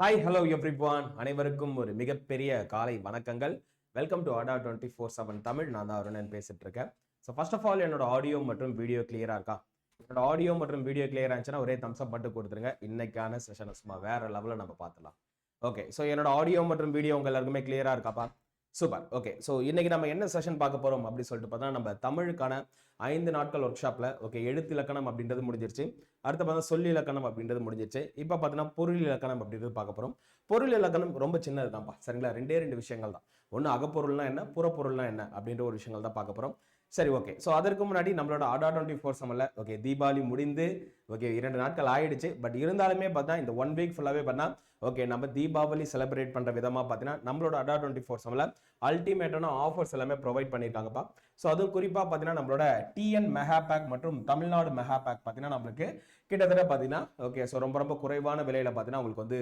Hi hello everyone அனைவருக்கும் ஒரு மிகப்பெரிய காலை வணக்கங்கள். Welcome to Adda twenty four seven Tamil. நான் தான் அருணன் பேசிட்டு இருக்கேன். ஸோ ஃபர்ஸ்ட் ஆஃப் ஆல் என்னோட ஆடியோ மற்றும் வீடியோ கிளியரா இருக்கா? என்னோட ஆடியோ மற்றும் வீடியோ கிளியரா இருந்துச்சுன்னா ஒரே தம்ஸ் அப் மட்டும் கொடுத்துருங்க. இன்னைக்கான செஷனை சும்மா வேற லெவலில் நம்ம பார்த்துலாம் ஓகே ஸோ என்னோட ஆடியோ மற்றும் வீடியோ உங்க எல்லாருக்குமே கிளியரா இருக்காப்பா? சூப்பர் ஓகே ஸோ இன்னைக்கு நம்ம என்ன செஷன் பார்க்க போகிறோம் அப்படின்னு சொல்லிட்டு பார்த்தா நம்ம தமிழுக்கான ஐந்து நாட்கள் ஒர்க் ஷாப்பில் ஓகே எழுத்து இலக்கணம் அப்படின்றது முடிஞ்சிருச்சு. அடுத்து பார்த்தா சொல்லி இலக்கணம் அப்படின்றது முடிஞ்சிருச்சு. இப்போ பார்த்தீங்கன்னா பொருள் இலக்கணம் அப்படின்றது பார்க்க போகிறோம் பொருள் இலக்கணம் ரொம்ப சின்னது தான்ப்பா. சரிங்களா? ரெண்டே ரெண்டு விஷயங்கள் தான். ஒன்று அகப்பொருள்னா என்ன? புறப்பொருள்னா என்ன? அப்படின்ற ஒரு விஷயங்கள் தான் பார்க்க போகிறோம் சரி ஓகே ஸோ அதற்கு முன்னாடி நம்மளோட ஆடா டுவெண்ட்டி ஃபோர் செம்மில் ஓகே தீபாவளி முடிந்து ஓகே இரண்டு நாட்கள் ஆயிடுச்சு. பட் இருந்தாலுமே பார்த்தா இந்த ஒன் வீக் ஃபுல்லாகவே பார்த்தா ஓகே நம்ம தீபாவளி செலிப்ரேட் பண்ணுற விதமாக பார்த்தீங்கன்னா நம்மளோட அடா டுவெண்ட்டி ஃபோர் செம்மில் அல்டிமேட்டான ஆஃபர்ஸ் எல்லாமே ப்ரொவைட் பண்ணியிருக்காங்கப்பா ஸோ அதுவும் குறிப்பாக பார்த்தீங்கன்னா நம்மளோட டிஎன் மெகா பேக் மற்றும் தமிழ்நாடு மெகா பேக் பார்த்தீங்கன்னா நம்மளுக்கு கிட்டத்தட்ட பார்த்தீங்கன்னா ஓகே ஸோ ரொம்ப ரொம்ப குறைவான விலையில் பார்த்தீங்கன்னா உங்களுக்கு வந்து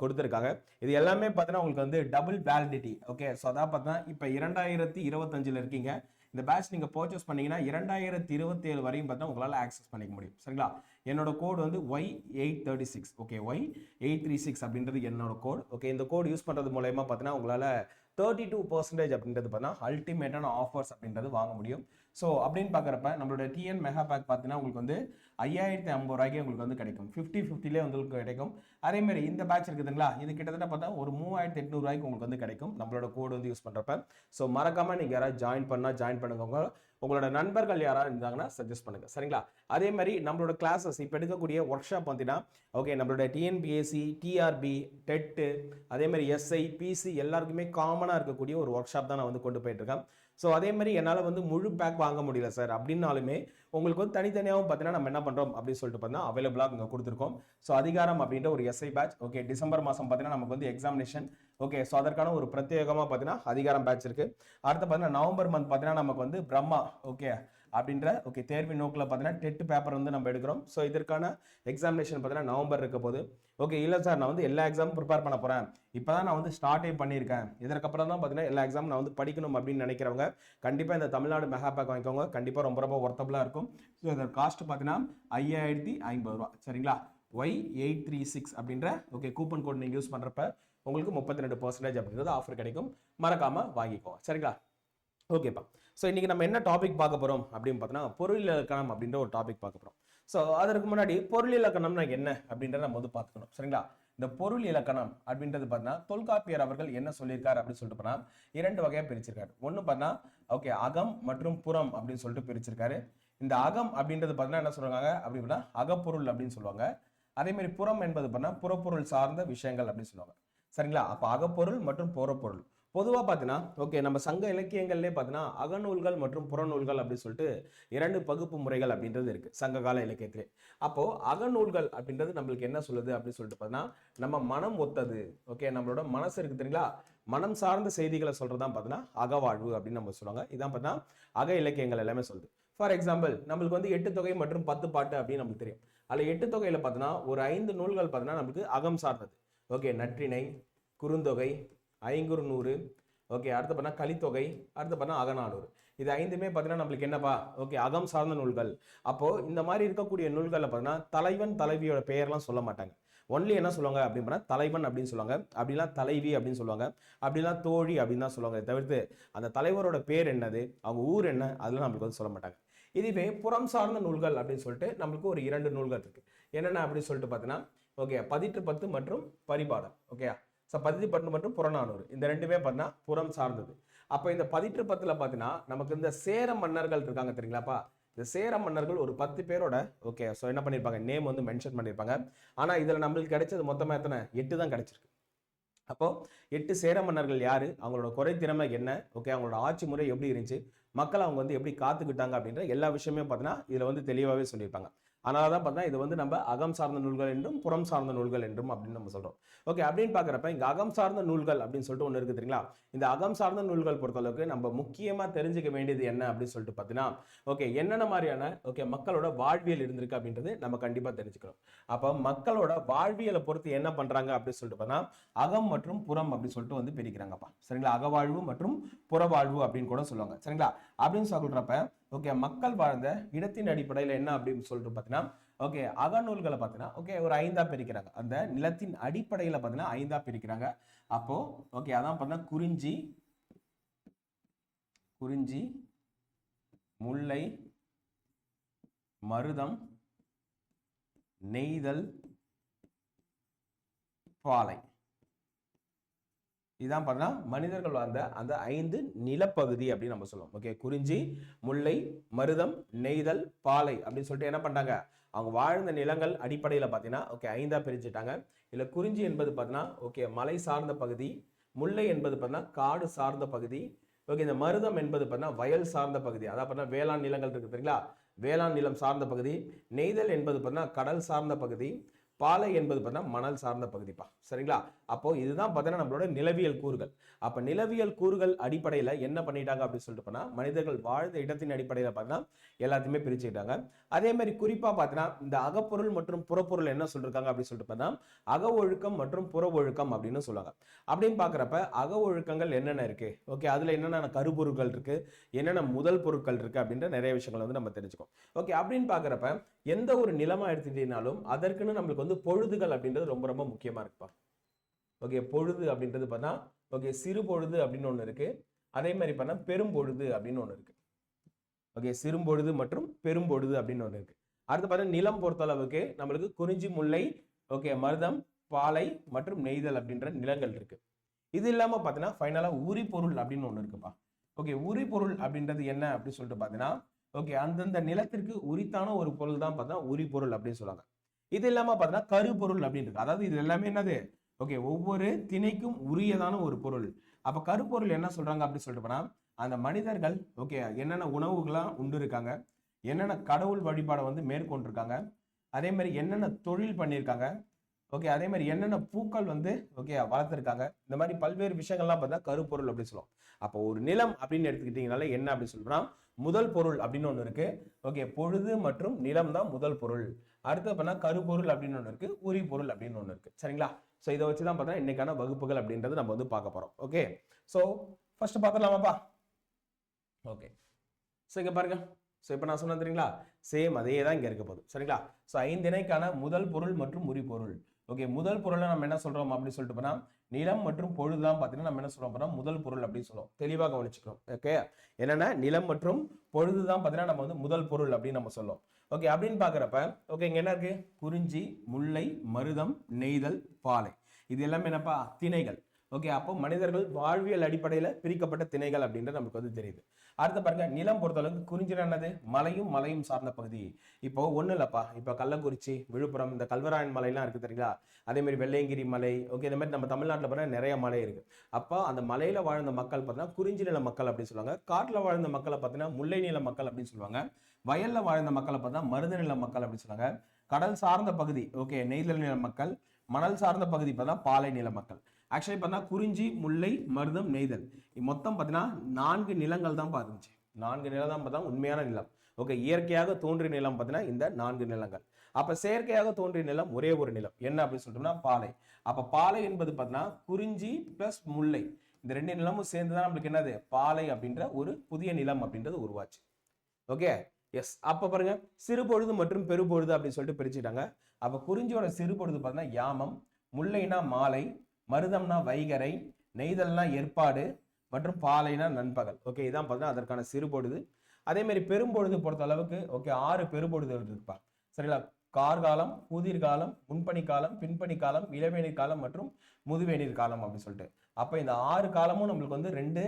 கொடுத்துருக்காங்க. இது எல்லாமே பார்த்தீங்கன்னா உங்களுக்கு வந்து டபுள் வேலிடிட்டி ஓகே ஸோ அதான் பார்த்தீங்கன்னா இப்போ இரண்டாயிரத்தி இருபத்தஞ்சில் இருக்கீங்க. இந்த பேட்ச் நீங்கள் பர்ச்சேஸ் பண்ணீங்கன்னா இரண்டாயிரத்தி இருபத்தி ஏழு வரையும் பார்த்தா உங்களால் ஆக்சஸ் பண்ணிக்க முடியும். சரிங்களா? என்னோட கோடு வந்து Y eight thirty six okay Y eight three six அப்படின்றது என்னோட கோட் ஓகே இந்த கோட் யூஸ் பண்ணுறது மூலயமா பார்த்தீங்கன்னா உங்களால் தேர்ட்டி டூ பர்சன்டேஜ் அப்படின்றது பார்த்தீங்கன்னா அல்டிமேட்டான ஆஃபர்ஸ் அப்படின்றது வாங்க முடியும். ஸோ அப்படின்னு பார்க்குறப்ப நம்மளோட டிஎன் மெகா பேக் பார்த்தீங்கன்னா உங்களுக்கு வந்து ஐயாயிரத்தி ஐம்பது ரூபாய்க்கு உங்களுக்கு வந்து கிடைக்கும். ஃபிஃப்டி ஃபிஃப்டிலே உங்களுக்கு கிடைக்கும். அதேமாதிரி இந்த பேட்ச் இருக்குதுங்களா இது கிட்டத்தட்ட பார்த்தா ஒரு மூவாயிரத்தி எட்நூறுவாய்க்கு உங்களுக்கு வந்து கிடைக்கும். நம்மளோட கோடு வந்து யூஸ் பண்ணுறப்ப ஸோ மறக்காமல் நீங்கள் யாராவது ஜாயின் பண்ணால் ஜாயின் பண்ணுங்க உங்களோட நண்பர்கள் யாராவது இருந்தாங்கன்னா சஜஸ்ட் பண்ணுங்கள் சரிங்களா? அதே மாதிரி நம்மளோட கிளாஸஸ் இப்போ எடுக்கக்கூடிய ஒர்க் ஷாப் பார்த்தீங்கன்னா ஓகே நம்மளோட டிஎன்பிஎஸ்சி டிஆர்பி டெட்டு அதே மாதிரி எஸ்ஐ பிசி எல்லாருக்குமே காமனாக இருக்கக்கூடிய ஒரு ஒர்க் ஷாப் தான் நான் வந்து கொண்டு போயிட்டுருக்கேன் ஸோ அதே மாதிரி என்னால் வந்து முழு பேக் வாங்க முடியல சார் அப்படின்னாலுமே உங்களுக்கு வந்து தனித்தனியாகவும் பார்த்தீங்கன்னா நம்ம என்ன பண்ணுறோம் அப்படின்னு சொல்லிட்டு பார்த்தீங்கன்னா அவைலபிளாக இங்கே கொடுத்துருக்கோம். ஸோ அதிகாரம் அப்படின்ற ஒரு எஸ்ஐ பேட்ச் ஓகே டிசம்பர் மாதம் பார்த்தீங்கன்னா நமக்கு வந்து எக்ஸாமினேஷன் ஓகே ஸோ அதற்கான ஒரு பிரத்யேகமாக பார்த்தீங்கன்னா அதிகாரம் பேட்ச் இருக்குது அடுத்து பார்த்தீங்கன்னா நவம்பர் மந்த் பார்த்தீங்கன்னா நமக்கு வந்து பிரம்மா ஓகே அப்படின்ற ஓகே தேர்வின் நோக்கில் பார்த்தீங்கன்னா டெட் பேப்பர் வந்து நம்ம எடுக்கிறோம். ஸோ இதற்கான எக்ஸாமினேஷன் பார்த்தீங்கன்னா நவம்பர் இருக்க போது ஓகே இல்லை சார் நான் வந்து எல்லா எக்ஸாமும் ப்ரிப்பேர் பண்ண போகிறேன் இப்போ தான் நான் வந்து ஸ்டார்ட்டே பண்ணியிருக்கேன். இதற்கப்புறம் தான் பார்த்தீங்கன்னா எல்லா எக்ஸாம் நான் வந்து படிக்கணும் அப்படின்னு நினைக்கிறவங்க கண்டிப்பாக இந்த தமிழ்நாடு மெகா பேக் வாங்கிக்கோங்க. கண்டிப்பாக ரொம்ப ரொம்ப ஒர்த்தபுளாக இருக்கும். ஸோ இதோட காஸ்ட் பார்த்தீங்கன்னா ஐயாயிரத்தி ஐம்பது ரூபா. சரிங்களா? ஒய் எயிட் த்ரீ சிக்ஸ் அப்படின்ற ஓகே கூப்பன் கோட் நீங்கள் யூஸ் பண்ணுறப்ப உங்களுக்கு முப்பத்தி ரெண்டு பர்சன்டேஜ் அப்படின்றது ஆஃபர் கிடைக்கும். மறக்காமல் வாங்கிக்கோங்க. சரிங்களா? ஓகேப்பா ஸோ இன்றைக்கி நம்ம என்ன டாபிக் பார்க்க போகிறோம் அப்படின்னு பார்த்தோன்னா பொருள் இலக்கணம் அப்படின்ற ஒரு டாபிக் பார்க்க போகிறோம் ஸோ அதற்கு முன்னாடி பொருள் இலக்கணம்னா என்ன அப்படின்றத நம்ம வந்து பார்த்துக்கணும். சரிங்களா? இந்த பொருள் இலக்கணம் அப்படின்றது பார்த்தீங்கன்னா தொல்காப்பியர் அவர்கள் என்ன சொல்லியிருக்காரு அப்படின்னு சொல்லிட்டு போனால் இரண்டு வகையாக பிரிச்சிருக்காரு. ஒன்று பார்த்தா ஓகே அகம் மற்றும் புறம் அப்படின்னு சொல்லிட்டு பிரிச்சிருக்காரு. இந்த அகம் அப்படின்றது பார்த்தீங்கன்னா என்ன சொல்றாங்க? அப்படின்னா அகப்பொருள் அப்படின்னு சொல்லுவாங்க. அதே மாதிரி புறம் என்பது பார்த்தீங்கன்னா புறப்பொருள் சார்ந்த விஷயங்கள் அப்படின்னு சொல்லுவாங்க. சரிங்களா? அப்போ அகப்பொருள் மற்றும் புறப்பொருள். பொதுவாக பார்த்தீங்கன்னா ஓகே நம்ம சங்க இலக்கியங்கள்லேயே பார்த்தீங்கன்னா அகநூல்கள் மற்றும் புறநூல்கள் அப்படின்னு சொல்லிட்டு இரண்டு பகுப்பு முறைகள் அப்படின்றது இருக்குது சங்க கால இலக்கியத்திலே. அப்போது அகநூல்கள் அப்படின்றது நம்மளுக்கு என்ன சொல்லுது அப்படின்னு சொல்லிட்டு பார்த்தீங்கன்னா நம்ம மனம் ஒத்தது ஓகே நம்மளோட மனசு இருக்குது தெரியுங்களா? மனம் சார்ந்த செய்திகளை சொல்றதுதான் பார்த்தீங்கன்னா அகவாழ்வு அப்படின்னு நம்ம சொல்லுவாங்க. இதான் பார்த்தீங்கன்னா அக இலக்கியங்கள் எல்லாமே சொல்லுது. ஃபார் எக்ஸாம்பிள் நம்மளுக்கு வந்து எட்டு தொகை மற்றும் பத்து பாட்டு அப்படின்னு நமக்கு தெரியும். அதில் எட்டு தொகையில் பார்த்தீங்கன்னா ஒரு ஐந்து நூல்கள் பார்த்தீங்கன்னா நம்மளுக்கு அகம் சார்ந்தது. ஓகே நற்றிணை குறுந்தொகை ஐங்குறு நூறு. ஓகே அடுத்து பார்த்தா கலித்தொகை அடுத்து பார்த்தா அகநானூறு. இது ஐந்துமே பார்த்தீங்கன்னா நம்மளுக்கு என்னப்பா? ஓகே அகம் சார்ந்த நூல்கள். அப்போது இந்த மாதிரி இருக்கக்கூடிய நூல்களில் பார்த்தீங்கன்னா தலைவன் தலைவியோட பெயர்லாம் சொல்ல மாட்டாங்க. ஒன்லி என்ன சொல்லுவாங்க அப்படின்னா தலைவன் அப்படின்னு சொல்லுவாங்க. அப்படிலாம் தலைவி அப்படின்னு சொல்லுவாங்க. அப்படிலாம் தோழி அப்படின்னு தான் சொல்லுவாங்க. தவிர்த்து அந்த தலைவரோட பேர் என்னது அவங்க ஊர் என்ன அதெல்லாம் நம்மளுக்கு வந்து சொல்ல மாட்டாங்க. இதுவே புறம் சார்ந்த நூல்கள் அப்படின்னு சொல்லிட்டு நம்மளுக்கு ஒரு இரண்டு நூல்கள் இருக்குது என்னென்ன அப்படின்னு சொல்லிட்டு பார்த்தீங்கன்னா ஓகே பதிற்று பத்து மற்றும் பரிபாடல் ஓகே ஸோ பதிற்று பத்து மற்றும் புறநானூறு. இந்த ரெண்டுமே பார்த்தீங்கன்னா புறம் சார்ந்தது. அப்போ இந்த பதிற்று பத்தில் பார்த்தீங்கன்னா நமக்கு இந்த சேர மன்னர்கள் இருக்காங்க தெரியுங்களாப்பா இந்த சேர மன்னர்கள் ஒரு பத்து பேரோட ஓகே ஸோ என்ன பண்ணியிருப்பாங்க நேம் வந்து மென்ஷன் பண்ணியிருப்பாங்க ஆனால் இதில் நம்மளுக்கு கிடைச்சது மொத்தமாக எத்தனை? எட்டு தான் கிடைச்சிருக்கு. அப்போ எட்டு சேர மன்னர்கள் யார்? அவங்களோட குறை திறமை என்ன? ஓகே அவங்களோட ஆட்சி முறை எப்படி இருந்துச்சு? மக்கள் அவங்க வந்து எப்படி காத்துக்கிட்டாங்க அப்படின்ற எல்லா விஷயமே பார்த்தீங்கன்னா இதில் வந்து தெளிவாகவே சொல்லியிருப்பாங்க. அதனால தான் பார்த்தா இது வந்து நம்ம அகம் சார்ந்த நூல்கள் என்றும் புறம் சார்ந்த நூல்கள் என்றும் அப்படின்னு நம்ம சொல்றோம். ஓகே அப்படின்னு பார்க்குறப்ப இங்கே அகம் சார்ந்த நூல்கள் அப்படின்னு சொல்லிட்டு ஒன்று இருக்கு தெரியுங்களா? இந்த அகம் சார்ந்த நூல்கள் பொறுத்தளவுக்கு நம்ம முக்கியமாக தெரிஞ்சுக்க வேண்டியது என்ன அப்படின்னு சொல்லிட்டு பார்த்தீங்கன்னா ஓகே என்னென்ன மாதிரியான ஓகே மக்களோட வாழ்வியல் இருந்திருக்கு அப்படின்றது நம்ம கண்டிப்பாக தெரிஞ்சுக்கணும். அப்போ மக்களோட வாழ்வியலை பொறுத்து என்ன பண்ணுறாங்க அப்படின்னு சொல்லிட்டு பார்த்தா அகம் மற்றும் புறம் அப்படின்னு சொல்லிட்டு வந்து பிரிக்கிறாங்கப்பா. சரிங்களா? அகவாழ்வு மற்றும் புறவாழ்வு அப்படின்னு கூட சொல்லுவாங்க. சரிங்களா? அப்படின்னு சொல்றப்ப ஓகே மக்கள் வாழ்ந்த இடத்தின் அடிப்படையில் என்ன அப்படின்னு சொல்லிட்டு பார்த்தீங்கன்னா ஓகே அகநூல்களை பார்த்தீங்கன்னா ஓகே ஒரு ஐந்தா பிரிக்கிறாங்க. அந்த நிலத்தின் அடிப்படையில் பார்த்தீங்கன்னா ஐந்தா பிரிக்கிறாங்க. அப்போ ஓகே அதான் பார்த்தீங்கன்னா குறிஞ்சி குறிஞ்சி முல்லை மருதம் நெய்தல் பாலை. இதான் பார்த்தா மனிதர்கள் வாழ்ந்த அந்த ஐந்து நிலப்பகுதி அப்படின்னு நம்ம சொல்லுவோம். ஓகே குறிஞ்சி முல்லை மருதம் நெய்தல் பாலை அப்படின்னு சொல்லிட்டு என்ன பண்ணாங்க அவங்க வாழ்ந்த நிலங்கள் அடிப்படையில் பார்த்தீங்கன்னா ஓகே ஐந்தா பிரிச்சுட்டாங்க இல்லை குறிஞ்சி என்பது பார்த்தீங்கன்னா ஓகே மலை சார்ந்த பகுதி முல்லை என்பது பார்த்தீங்கன்னா காடு சார்ந்த பகுதி ஓகே இந்த மருதம் என்பது பார்த்தீங்கன்னா வயல் சார்ந்த பகுதி. அதாவது பார்த்தீங்கன்னா வேளாண் நிலங்கள் இருக்குது தெரியுங்களா? வேளாண் நிலம் சார்ந்த பகுதி நெய்தல் என்பது பார்த்தீங்கன்னா கடல் சார்ந்த பகுதி பாலை என்பது பார்த்தீங்கன்னா மணல் சார்ந்த பகுதிப்பா. சரிங்களா? அப்போ இதுதான் பார்த்தீங்கன்னா நம்மளோட நிலவியல் கூறுகள். அப்போ நிலவியல் கூறுகள் அடிப்படையில் என்ன பண்ணிட்டாங்க அப்படின்னு சொல்லிட்டு போனால் மனிதர்கள் வாழ்ந்த இடத்தின் அடிப்படையில் பார்த்தீங்கன்னா எல்லாத்தையுமே பிரிச்சுக்கிட்டாங்க. அதே மாதிரி குறிப்பாக பார்த்தீங்கன்னா இந்த அகப்பொருள் மற்றும் புறப்பொருள் என்ன சொல்லியிருக்காங்க அப்படின்னு சொல்லிட்டு பார்த்தீங்கன்னா அக ஒழுக்கம் மற்றும் புற ஒழுக்கம் அப்படின்னு சொல்லுவாங்க. அப்படின்னு பார்க்குறப்ப அக ஒழுக்கங்கள் என்னென்ன இருக்கு? ஓகே அதில் என்னென்ன கருப்பொருட்கள் இருக்கு? என்னென்ன முதல் பொருட்கள் இருக்கு? அப்படின்ற நிறைய விஷயங்கள் வந்து நம்ம தெரிஞ்சுக்கோம் ஓகே அப்படின்னு பார்க்குறப்ப எந்த ஒரு நிலமாக எடுத்துக்கிட்டீங்கனாலும் அதற்குன்னு நம்மளுக்கு வந்து பொழுதுகள் அப்படின்றது ரொம்ப ரொம்ப முக்கியமாக இருக்குப்பா. ஓகே பொழுது அப்படின்றது பார்த்தா ஓகே சிறு பொழுது அப்படின்னு ஒன்று இருக்குது அதே மாதிரி பார்த்தா பெரும்பொழுது அப்படின்னு ஒன்று இருக்குது ஓகே சிறும்பொழுது மற்றும் பெரும்பொழுது அப்படின்னு ஒன்று இருக்குது அடுத்து பார்த்தா நிலம் பொறுத்தளவுக்கு நம்மளுக்கு குறிஞ்சி முல்லை ஓகே மருதம் பாலை மற்றும் நெய்தல் அப்படின்ற நிலங்கள் இருக்குது இது இல்லாமல் பார்த்தீங்கன்னா ஃபைனலாக உரிபொருள் அப்படின்னு ஒன்று இருக்குப்பா. ஓகே உரிபொருள் அப்படின்றது என்ன அப்படின்னு சொல்லிட்டு பார்த்தீங்கன்னா ஓகே அந்தந்த நிலத்திற்கு உரித்தான ஒரு பொருள் தான் பார்த்தா உரிபொருள் அப்படின்னு சொல்லுவாங்க இது இல்லாமல் பார்த்தீங்கன்னா கருப்பொருள் அப்படின்னு இருக்கு. அதாவது இது எல்லாமே என்னது? ஓகே ஒவ்வொரு திணைக்கும் உரியதான ஒரு பொருள். அப்போ கருப்பொருள் என்ன சொல்றாங்க அப்படின்னு சொல்லிட்டு போனால் அந்த மனிதர்கள் ஓகே என்னென்ன உணவுகள்லாம் உண்டு இருக்காங்க என்னென்ன கடவுள் வழிபாடை வந்து மேற்கொண்டிருக்காங்க அதே மாதிரி என்னென்ன தொழில் பண்ணியிருக்காங்க ஓகே அதே மாதிரி என்னென்ன பூக்கள் வந்து ஓகே வளர்த்துருக்காங்க இந்த மாதிரி பல்வேறு விஷயங்கள்லாம் பார்த்தா கருப்பொருள் அப்படின்னு சொல்லுவோம். அப்போ ஒரு நிலம் அப்படின்னு எடுத்துக்கிட்டீங்கனால என்ன அப்படின்னு சொல்றோம்னா முதல் பொருள் அப்படின்னு ஒன்று இருக்கு. ஓகே பொழுது மற்றும் நிலம் தான் முதல் பொருள். அடுத்து பார்த்தா கருப்பொருள் அப்படின்னு ஒன்று இருக்கு உரி பொருள் அப்படின்னு ஒன்று இருக்கு. சரிங்களா? ஸோ இதை வச்சு தான் பார்த்தா இன்னைக்கான வகுப்புகள் அப்படின்றது நம்ம வந்து பார்க்க போறோம். ஓகே ஸோ ஃபர்ஸ்ட் பார்த்துடலாமாப்பா? ஓகே ஸோ இங்கே பாருங்க. ஸோ இப்போ நான் சொன்னேன் தெரியுங்களா? சேம் அதே தான் இங்கே இருக்க போகுது. சரிங்களா? ஸோ ஐந்திணைக்கான முதல் பொருள் மற்றும் உரி பொருள் ஓகே முதல் பொருளை நம்ம என்ன சொல்கிறோம் அப்படின்னு சொல்லிட்டு போனால் நிலம் மற்றும் பொழுது தான் பார்த்தீங்கன்னா நம்ம என்ன சொல்றோம் அப்படின்னா முதல் பொருள் அப்படின்னு சொல்லுவோம் தெளிவாக கவனிச்சுக்கிறோம் ஓகே என்னன்னா நிலம் மற்றும் பொழுது தான் பார்த்தீங்கன்னா நம்ம வந்து முதல் பொருள் அப்படின்னு நம்ம சொல்லுவோம் ஓகே அப்படின்னு பார்க்குறப்ப ஓகே இங்கே என்ன இருக்கு? குறிஞ்சி முல்லை மருதம் நெய்தல் பாலை. இது எல்லாமே என்னப்பா? திணைகள். ஓகே அப்போ மனிதர்கள் வாழ்வியல் அடிப்படையில் பிரிக்கப்பட்ட திணைகள் அப்படின்றது நமக்கு வந்து தெரியுது. அடுத்த பாருங்க நிலம் பொறுத்தளவுக்கு குறிஞ்சி என்னது? மலையும் மலையும் சார்ந்த பகுதி. இப்போ ஒன்றும் இல்லைப்பா. இப்போ கள்ளக்குறிச்சி விழுப்புரம் இந்த கல்வராயன் மலையெல்லாம் இருக்குது தெரியுங்களா அதேமாதிரி வெள்ளையங்கிரி மலை ஓகே இந்த மாதிரி நம்ம தமிழ்நாட்டில் பார்த்தா நிறைய மலை இருக்குது அப்போ அந்த மலையில் வாழ்ந்த மக்கள் பார்த்தீங்கன்னா குறிஞ்சி நில மக்கள் அப்படின்னு சொல்லுவாங்க. காட்டில் வாழ்ந்த மக்களை பார்த்தீங்கன்னா முல்லை நில மக்கள் அப்படின்னு சொல்லுவாங்க. வயலில் வாழ்ந்த மக்களை பார்த்தா மருத நில மக்கள் அப்படின்னு சொல்லுவாங்க. கடல் சார்ந்த பகுதி ஓகே நெய்தல் நில மக்கள். மணல் சார்ந்த பகுதி பார்த்தா பாலை நில மக்கள். ஆக்சுவலி பார்த்தா குறிஞ்சி முல்லை மருதம் நெய்தல். இது மொத்தம் பார்த்தீங்கன்னா நான்கு நிலங்கள் தான் பார்த்துச்சு. நான்கு நிலம் தான் பார்த்தா உண்மையான நிலம். ஓகே இயற்கையாக தோன்றிய நிலம் பார்த்தீங்கன்னா இந்த நான்கு நிலங்கள். அப்போ செயற்கையாக தோன்றிய நிலம் ஒரே ஒரு நிலம். என்ன அப்படின்னு சொல்லிட்டோம்னா பாலை. அப்போ பாலை என்பது பார்த்தீங்கன்னா குறிஞ்சி பிளஸ் முல்லை. இந்த ரெண்டு நிலமும் சேர்ந்து தான் நம்மளுக்கு என்னது? பாலை அப்படின்ற ஒரு புதிய நிலம் அப்படின்றது உருவாச்சு. ஓகே எஸ் அப்போ பாருங்க. சிறுபொழுது மற்றும் பெருபொழுது அப்படின்னு சொல்லிட்டு பிரிச்சுட்டாங்க அப்போ குறிஞ்சியோட சிறுபொழுது பார்த்தீங்கன்னா யாமம் முல்லைனா மாலை மருதம்னா வைகரை நெய்தல்னா ஏற்பாடு மற்றும் பாலைனா நண்பகல். ஓகே இதான் பார்த்தீங்கன்னா அதற்கான சிறுபொழுது அதே மாதிரி பெரும்பொழுது பொறுத்த அளவுக்கு ஓகே ஆறு பெரும்பொழுதுகள் இருப்பா சரிங்களா? கார்காலம் புதிர் காலம் காலம் பின்பணி காலம் இளவேநீர் காலம் மற்றும் முதுவேநீர் காலம் அப்படின்னு சொல்லிட்டு. அப்போ இந்த ஆறு காலமும் நம்மளுக்கு வந்து ரெண்டு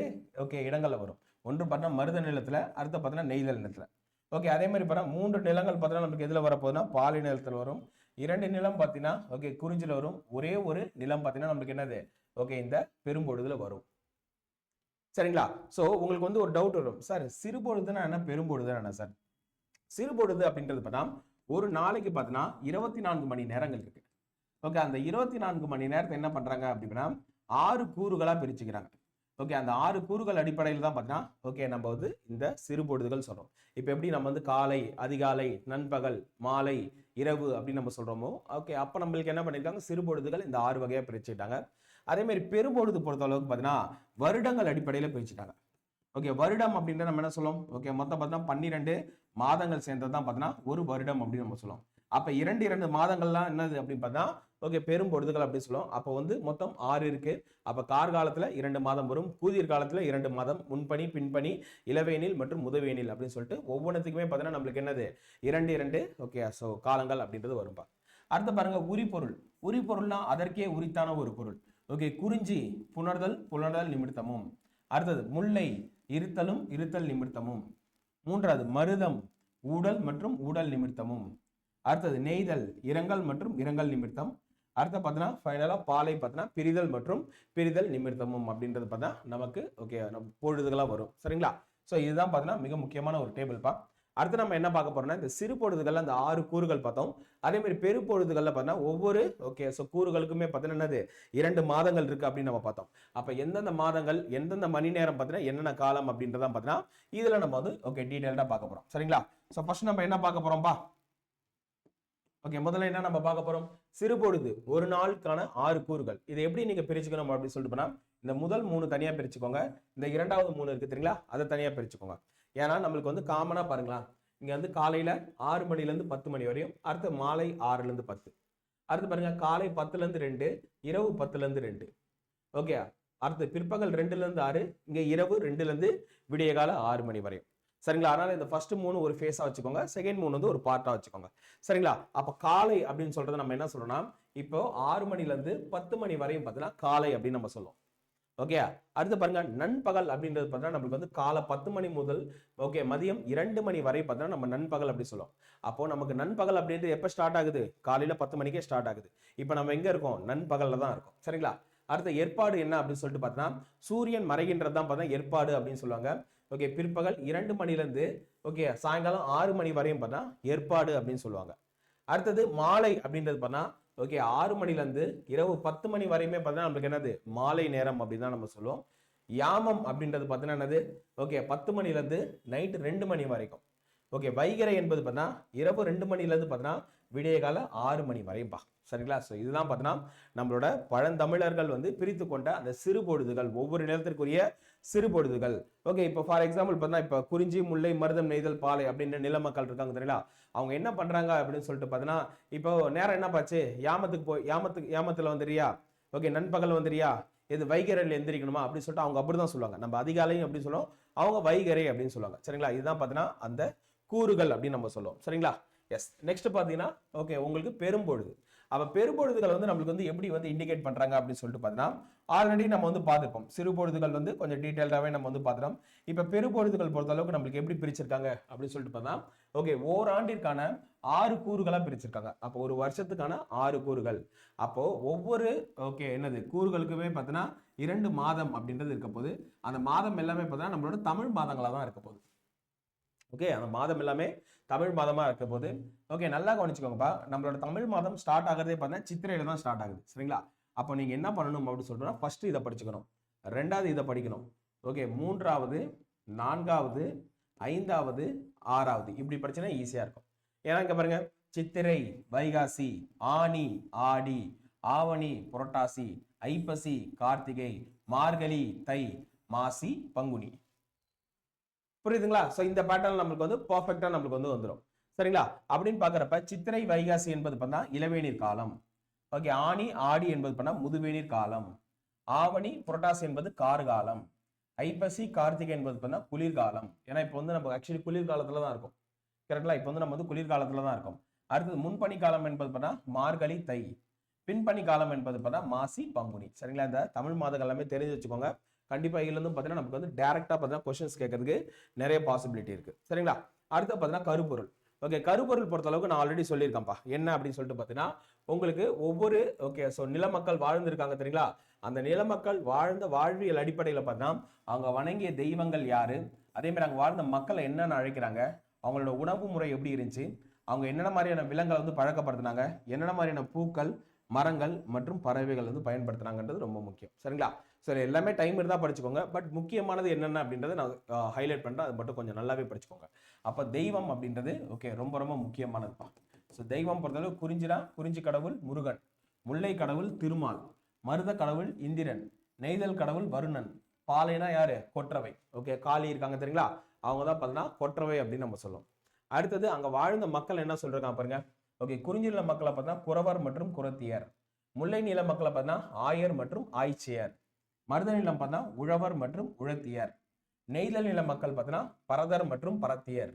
ஓகே இடங்களில் வரும். ஒன்று பார்த்தீங்கன்னா மருத நிலத்தில் அடுத்து பார்த்தீங்கன்னா நெய்தல் நிலத்தில். ஓகே அதே மாதிரி பார்த்தா மூன்று நிலங்கள் பார்த்தீங்கன்னா நமக்கு எதில் வரப்போகுதுன்னா பாலை நிலத்தில் வரும். இரண்டு நிலம் பார்த்தீங்கன்னா ஓகே குறிஞ்சில வரும். ஒரே ஒரு நிலம் பார்த்தீங்கன்னா நமக்கு என்னது? ஓகே இந்த பெரும்பொழுதுல வரும். சரிங்களா? ஸோ உங்களுக்கு வந்து ஒரு டவுட் வரும். சார் சிறுபொழுதுன்னா என்ன? பெரும்பொழுதுன்னா என்ன சார் சிறுபொழுது அப்படின்றது பார்த்தா ஒரு நாளைக்கு பார்த்தீங்கன்னா இருபத்தி நான்கு மணி நேரங்கள் இருக்கு. ஓகே அந்த இருபத்தி நான்கு மணி நேரத்தை என்ன பண்றாங்க அப்படின்னா ஆறு கூறுகளா பிரிச்சுக்கிறாங்க. ஓகே அந்த ஆறு கூறுகள் அடிப்படையில் தான் பார்த்தீங்கன்னா ஓகே நம்ம வந்து இந்த சிறுபொழுதுகள் சொல்றோம். இப்போ எப்படி நம்ம வந்து காலை அதிகாலை நண்பகல் மாலை இரவு அப்படின்னு நம்ம சொல்கிறோமோ ஓகே அப்போ நம்மளுக்கு என்ன பண்ணியிருக்காங்க சிறுபொழுதுகள் இந்த ஆறு வகையாக பிரிச்சுட்டாங்க அதேமாரி பெரும்பொழுது பொறுத்த அளவுக்கு பார்த்தீங்கன்னா வருடங்கள் அடிப்படையில் பிரிச்சுட்டாங்க ஓகே வருடம் அப்படின்ற நம்ம என்ன சொல்லுவோம்? ஓகே மொத்தம் பார்த்தோம்னா பன்னிரெண்டு மாதங்கள் சேர்ந்தது தான் பார்த்தீங்கன்னா ஒரு வருடம் அப்படின்னு நம்ம சொல்லுவோம். அப்போ இரண்டு இரண்டு மாதங்கள்லாம் என்னது அப்படின்னு பார்த்தா ஓகே பெரும் பொழுதுகள் அப்படின்னு சொல்லுவோம். அப்போ வந்து மொத்தம் ஆறு இருக்கு. கார் காலத்தில் இரண்டு மாதம் வரும். கூதிர் காலத்தில் இரண்டு மாதம். முன்பணி பின்பணி இளவேனில் மற்றும் முதுவேனில் அப்படின்னு சொல்லிட்டு ஒவ்வொன்றுத்துக்குமே பார்த்தீங்கன்னா நம்மளுக்கு என்னது? இரண்டு இரண்டு ஓகே ஸோ காலங்கள் அப்படின்றது வரும்பா. அடுத்து பாருங்க உரிபொருள். உரிபொருள்னா அதற்கே உரித்தான ஒரு பொருள். ஓகே குறிஞ்சி புணர்தல் புணர்தல் நிமித்தமும் அடுத்தது முல்லை இருத்தலும் இருத்தல் நிமித்தமும் மூன்றாவது மருதம் ஊடல் மற்றும் ஊடல் நிமித்தமும். அடுத்தது நெய்தல் இரங்கல் மற்றும் இரங்கல் நிமித்தம். அடுத்த பார்த்தோன்னா ஃபைனலாக பாலை பார்த்தோன்னா பிரிதல் மற்றும் பிரிதல் நிமித்தமும் அப்படின்றது பார்த்தா நமக்கு ஓகே பொழுதுகளாக வரும். சரிங்களா? ஸோ இதுதான் பார்த்தீங்கன்னா மிக முக்கியமான ஒரு டேபிள் அடுத்து நம்ம என்ன பார்க்க போறோம்னா இந்த சிறு பொழுதுகள் அந்த ஆறு கூறுகள் பார்த்தோம். அதே மாதிரி பெரு பொழுதுகள்ல பார்த்தீங்கன்னா ஒவ்வொரு ஓகே ஸோ கூறுகளுக்குமே பார்த்தீங்கன்னா என்னது? இரண்டு மாதங்கள் இருக்கு அப்படின்னு நம்ம பார்த்தோம். அப்போ எந்தெந்த மாதங்கள் எந்தெந்த மணி நேரம் பார்த்தீங்கன்னா என்னென்ன காலம் அப்படின்றதான் பார்த்தீங்கன்னா இதில் நம்ம வந்து ஓகே டீட்டெயில்டாக பார்க்க போறோம். சரிங்களா? ஸோ ஃபர்ஸ்ட் நம்ம என்ன பார்க்க போகிறோம்ப்பா ஓகே முதல்ல என்ன நம்ம பார்க்க போறோம்? சிறுபொழுது ஒரு நாளுக்கான ஆறு கூறுகள். இதை எப்படி நீங்க பிரிச்சுக்கணும் அப்படின்னு சொல்லிட்டு போனா இந்த முதல் மூணு தனியா பிரிச்சுக்கோங்க. இந்த இரண்டாவது மூணு இருக்கு தெரியுங்களா? அதை தனியா பிரிச்சுக்கோங்க. ஏன்னா நம்மளுக்கு வந்து காமனாக பாருங்களா இங்கே வந்து காலையில் ஆறு மணிலேருந்து பத்து மணி வரையும் அடுத்து மாலை ஆறுலேருந்து பத்து. அடுத்து பாருங்கள் காலை பத்துலேருந்து ரெண்டு இரவு பத்துலேருந்து ரெண்டு. ஓகே அடுத்து பிற்பகல் ரெண்டுலேருந்து ஆறு இங்கே இரவு ரெண்டுலேருந்து விடிய கால ஆறு மணி வரையும். சரிங்களா? அதனால் இந்த ஃபர்ஸ்ட் மூணு ஒரு ஃபேஸாக வச்சுக்கோங்க செகண்ட் மூணு வந்து ஒரு பார்ட்டாக வச்சுக்கோங்க. சரிங்களா? அப்போ காலை அப்படின்னு சொல்கிறது நம்ம என்ன சொல்கிறோம்னா இப்போ ஆறு மணிலேருந்து பத்து மணி வரையும் பார்த்தீங்கன்னா காலை அப்படின்னு நம்ம சொல்லுவோம். ஓகே அடுத்து பாருங்க நண்பகல் அப்படின்றது பார்த்தா நம்மளுக்கு வந்து காலை பத்து மணி முதல் ஓகே மதியம் இரண்டு மணி வரை பார்த்தா நம்ம நண்பகல் அப்படி சொல்லுவோம். அப்போ நமக்கு நண்பகல் அப்படின்றது எப்போ ஸ்டார்ட் ஆகுது? காலையில பத்து மணிக்கே ஸ்டார்ட் ஆகுது. இப்போ நம்ம எங்க இருக்கோம்? நண்பகல்ல தான் இருக்கோம். சரிங்களா? அடுத்த ஏற்பாடு என்ன அப்படின்னு சொல்லிட்டு பார்த்தோம்னா சூரியன் மறைகின்றது தான் பார்த்தா ஏற்பாடு அப்படின்னு சொல்லுவாங்க. ஓகே பிற்பகல் இரண்டு மணிலேருந்து ஓகே சாயங்காலம் ஆறு மணி வரையும் பார்த்தா ஏற்பாடு அப்படின்னு சொல்லுவாங்க. அடுத்தது மாலை அப்படின்றது பார்த்தா ஓகே ஆறு மணிலேருந்து இரவு பத்து மணி வரையுமே பார்த்தீங்கன்னா நம்மளுக்கு என்னது? மாலை நேரம் அப்படின்னு தான் நம்ம சொல்லுவோம். யாமம் அப்படின்றது பார்த்தீங்கன்னா என்னது? ஓகே பத்து மணிலேருந்து நைட்டு ரெண்டு மணி வரைக்கும். ஓகே வைகரை என்பது பார்த்தீங்கன்னா இரவு ரெண்டு மணிலேருந்து பார்த்தீங்கன்னா விடிய கால ஆறு மணி வரையும்பா. சரிங்களா? ஸோ இதுதான் பார்த்தீங்கன்னா நம்மளோட பழந்தமிழர்கள் வந்து பிரித்து கொண்ட அந்த சிறு பொழுதுகள் ஒவ்வொரு நேரத்திற்குரிய சிறு பொழுதுகள் ஓகே இப்போ ஃபார் எக்ஸாம்பிள் பார்த்தா இப்போ குறிஞ்சி முல்லை மருதம் நெய்தல் பாலை அப்படின்ற நில மக்கள் இருக்காங்க தெரியல அவங்க என்ன பண்றாங்க அப்படின்னு சொல்லிட்டு பார்த்தீங்கன்னா இப்போ நேரம் என்ன பாச்சு யாமத்துக்கு போய் யாமத்துக்கு யாமத்தில் வந்துறியா ஓகே நண்பகல் வந்துறியா இது வைகரையில் எந்திரிக்கணுமா? அப்படின்னு சொல்லிட்டு அவங்க அப்படி தான் சொல்லுவாங்க. நம்ம அதிகாலையும் அப்படின்னு சொல்லுவோம். அவங்க வைகரை அப்படின்னு சொல்லுவாங்க. சரிங்களா? இதுதான் பார்த்தீங்கன்னா அந்த கூறுகள் அப்படின்னு நம்ம சொல்லுவோம். சரிங்களா? எஸ் நெக்ஸ்ட் பார்த்தீங்கன்னா ஓகே உங்களுக்கு பெரும்பொழுது. அப்போ பெரும்பொழுதுகள் வந்து நம்மளுக்கு வந்து எப்படி வந்து இண்டிகேட் பண்ணுறாங்க அப்படின்னு சொல்லிட்டு பார்த்தீங்கன்னா ஆல்ரெடி நம்ம வந்து பார்த்துருப்போம். சிறு பொழுதுகள் வந்து கொஞ்சம் டீட்டெயில்டாகவே நம்ம வந்து பார்த்துட்டோம் இப்போ பெரும்பொழுதுகள் பொறுத்த அளவுக்கு நம்மளுக்கு எப்படி பிரிச்சிருக்காங்க அப்படின்னு சொல்லிட்டு பார்த்தா ஓகே ஓராண்டிற்கான ஆறு கூறுகளாக பிரிச்சிருக்காங்க. அப்போ ஒரு வருஷத்துக்கான ஆறு கூறுகள். அப்போது ஒவ்வொரு ஓகே என்னது? கூறுகளுக்குமே பார்த்தீங்கன்னா இரண்டு மாதம் அப்படின்றது இருக்க போது அந்த மாதம் எல்லாமே பார்த்தீங்கன்னா நம்மளோட தமிழ் மாதங்களாக தான் இருக்க போகுது. ஓகே அந்த மாதம் எல்லாமே தமிழ் மாதமாக இருக்க போது ஓகே நல்லா கவனிச்சுக்கோங்கப்பா. நம்மளோட தமிழ் மாதம் ஸ்டார்ட் ஆகிறதே பார்த்தீங்கன்னா சித்திரையில தான் ஸ்டார்ட் ஆகுது. சரிங்களா? அப்போ நீங்கள் என்ன பண்ணணும் அப்படின்னு சொல்றோம்னா ஃபஸ்ட்டு இதை படிச்சுக்கணும். ரெண்டாவது இதை படிக்கணும். ஓகே மூன்றாவது நான்காவது ஐந்தாவது ஆறாவது. இப்படி படிச்சனா ஈஸியாக இருக்கும். ஏன்னா இங்கே பாருங்க. சித்திரை வைகாசி ஆனி ஆடி ஆவணி புரட்டாசி ஐப்பசி கார்த்திகை மார்கழி தை மாசி பங்குனி. புரியுதுங்களா? ஸோ இந்த பேட்டர்ன் நம்மளுக்கு வந்து பர்ஃபெக்டாக நம்மளுக்கு வந்து வந்துடும் சரிங்களா? அப்படின்னு பார்க்குறப்ப சித்திரை வைகாசி என்பது பண்ணா இளவேநீர் காலம். ஓகே ஆனி ஆடி என்பது பண்ணா முதுவேநீர் காலம். ஆவணி புரட்டாசி என்பது கார்காலம். ஐப்பசி கார்த்திகை என்பது பண்ணா குளிர்காலம். ஏன்னா இப்போ வந்து நம்ம ஆக்சுவலி குளிர்காலத்தில் தான் இருக்கும். கரெக்டா இப்போ வந்து நம்ம வந்து குளிர்காலத்தில் தான் இருக்கும். அடுத்தது முன்பனி காலம் என்பது பண்ணா மார்கழி தை. பின்பனி காலம் என்பது பண்ணா மாசி பங்குனி. சரிங்களா? இந்த தமிழ் மாதங்கள் எல்லாமே தெரிஞ்சு வச்சுக்கோங்க. கண்டிப்பாக இதுலேருந்து பார்த்தீங்கன்னா நமக்கு வந்து டேரெக்டாக பார்த்தீங்கன்னா கொஷின்ஸ் கேட்கறதுக்கு நிறைய பாசிபிலிட்டி இருக்குது சரிங்களா? அடுத்து பார்த்தீங்கன்னா கருப்பொருள். ஓகே கருப்பொருள் பொறுத்தளவுக்கு நான் ஆல்ரெடி சொல்லியிருக்கேன்ப்பா. என்ன அப்படின்னு சொல்லிட்டு பார்த்தீங்கன்னா உங்களுக்கு ஒவ்வொரு ஓகே ஸோ நிலமக்கள் வாழ்ந்திருக்காங்க தெரியுங்களா? அந்த நிலமக்கள் வாழ்ந்த வாழ்வியல் அடிப்படையில் பார்த்தீங்கன்னா அவங்க வணங்கிய தெய்வங்கள் யார்? அதேமாதிரி அங்கே வாழ்ந்த மக்களை என்னென்ன அழைக்கிறாங்க. அவங்களோட உணவு முறை எப்படி இருந்துச்சு? அவங்க என்னென்ன மாதிரியான விலங்களை வந்து பழக்கப்படுத்தினாங்க? என்னென்ன மாதிரியான பூக்கள் மரங்கள் மற்றும் பறவைகள் வந்து பயன்படுத்துனாங்கன்றது ரொம்ப முக்கியம். சரிங்களா? சரி எல்லாமே டைம் இருந்தால் படிச்சுக்கோங்க. பட் முக்கியமானது என்னென்ன அப்படின்றத நான் ஹைலைட் பண்ணுறேன் அது மட்டும் கொஞ்சம் நல்லாவே படிச்சுக்கோங்க. அப்போ தெய்வம் அப்படின்றது ஓகே ரொம்ப ரொம்ப முக்கியமானதுப்பா ஸோ தெய்வம் பொறுத்தளவு குறிஞ்சினா குறிஞ்சி கடவுள் முருகன். முல்லை கடவுள் திருமால். மருத கடவுள் இந்திரன். நெய்தல் கடவுள் வருணன். பாலைனா யாரு? கொற்றவை. ஓகே காளி இருக்காங்க தெரியுங்களா? அவங்க தான் பார்த்தீங்கன்னா கொற்றவை அப்படின்னு நம்ம சொல்லுவோம். அடுத்தது அங்கே வாழ்ந்த மக்கள் என்ன சொல்றாங்க பாருங்க. ஓகே குறிஞ்சி நில மக்களை பார்த்தா குறவர் மற்றும் குரத்தியர் முல்லை நில மக்களை பார்த்தா ஆயர் மற்றும் ஆய்ச்சியர். மருத நிலம் பார்த்தா உழவர் மற்றும் உழத்தியர். நெய்தல் நில மக்கள் பார்த்தீங்கன்னா பரதர் மற்றும் பரத்தியர்.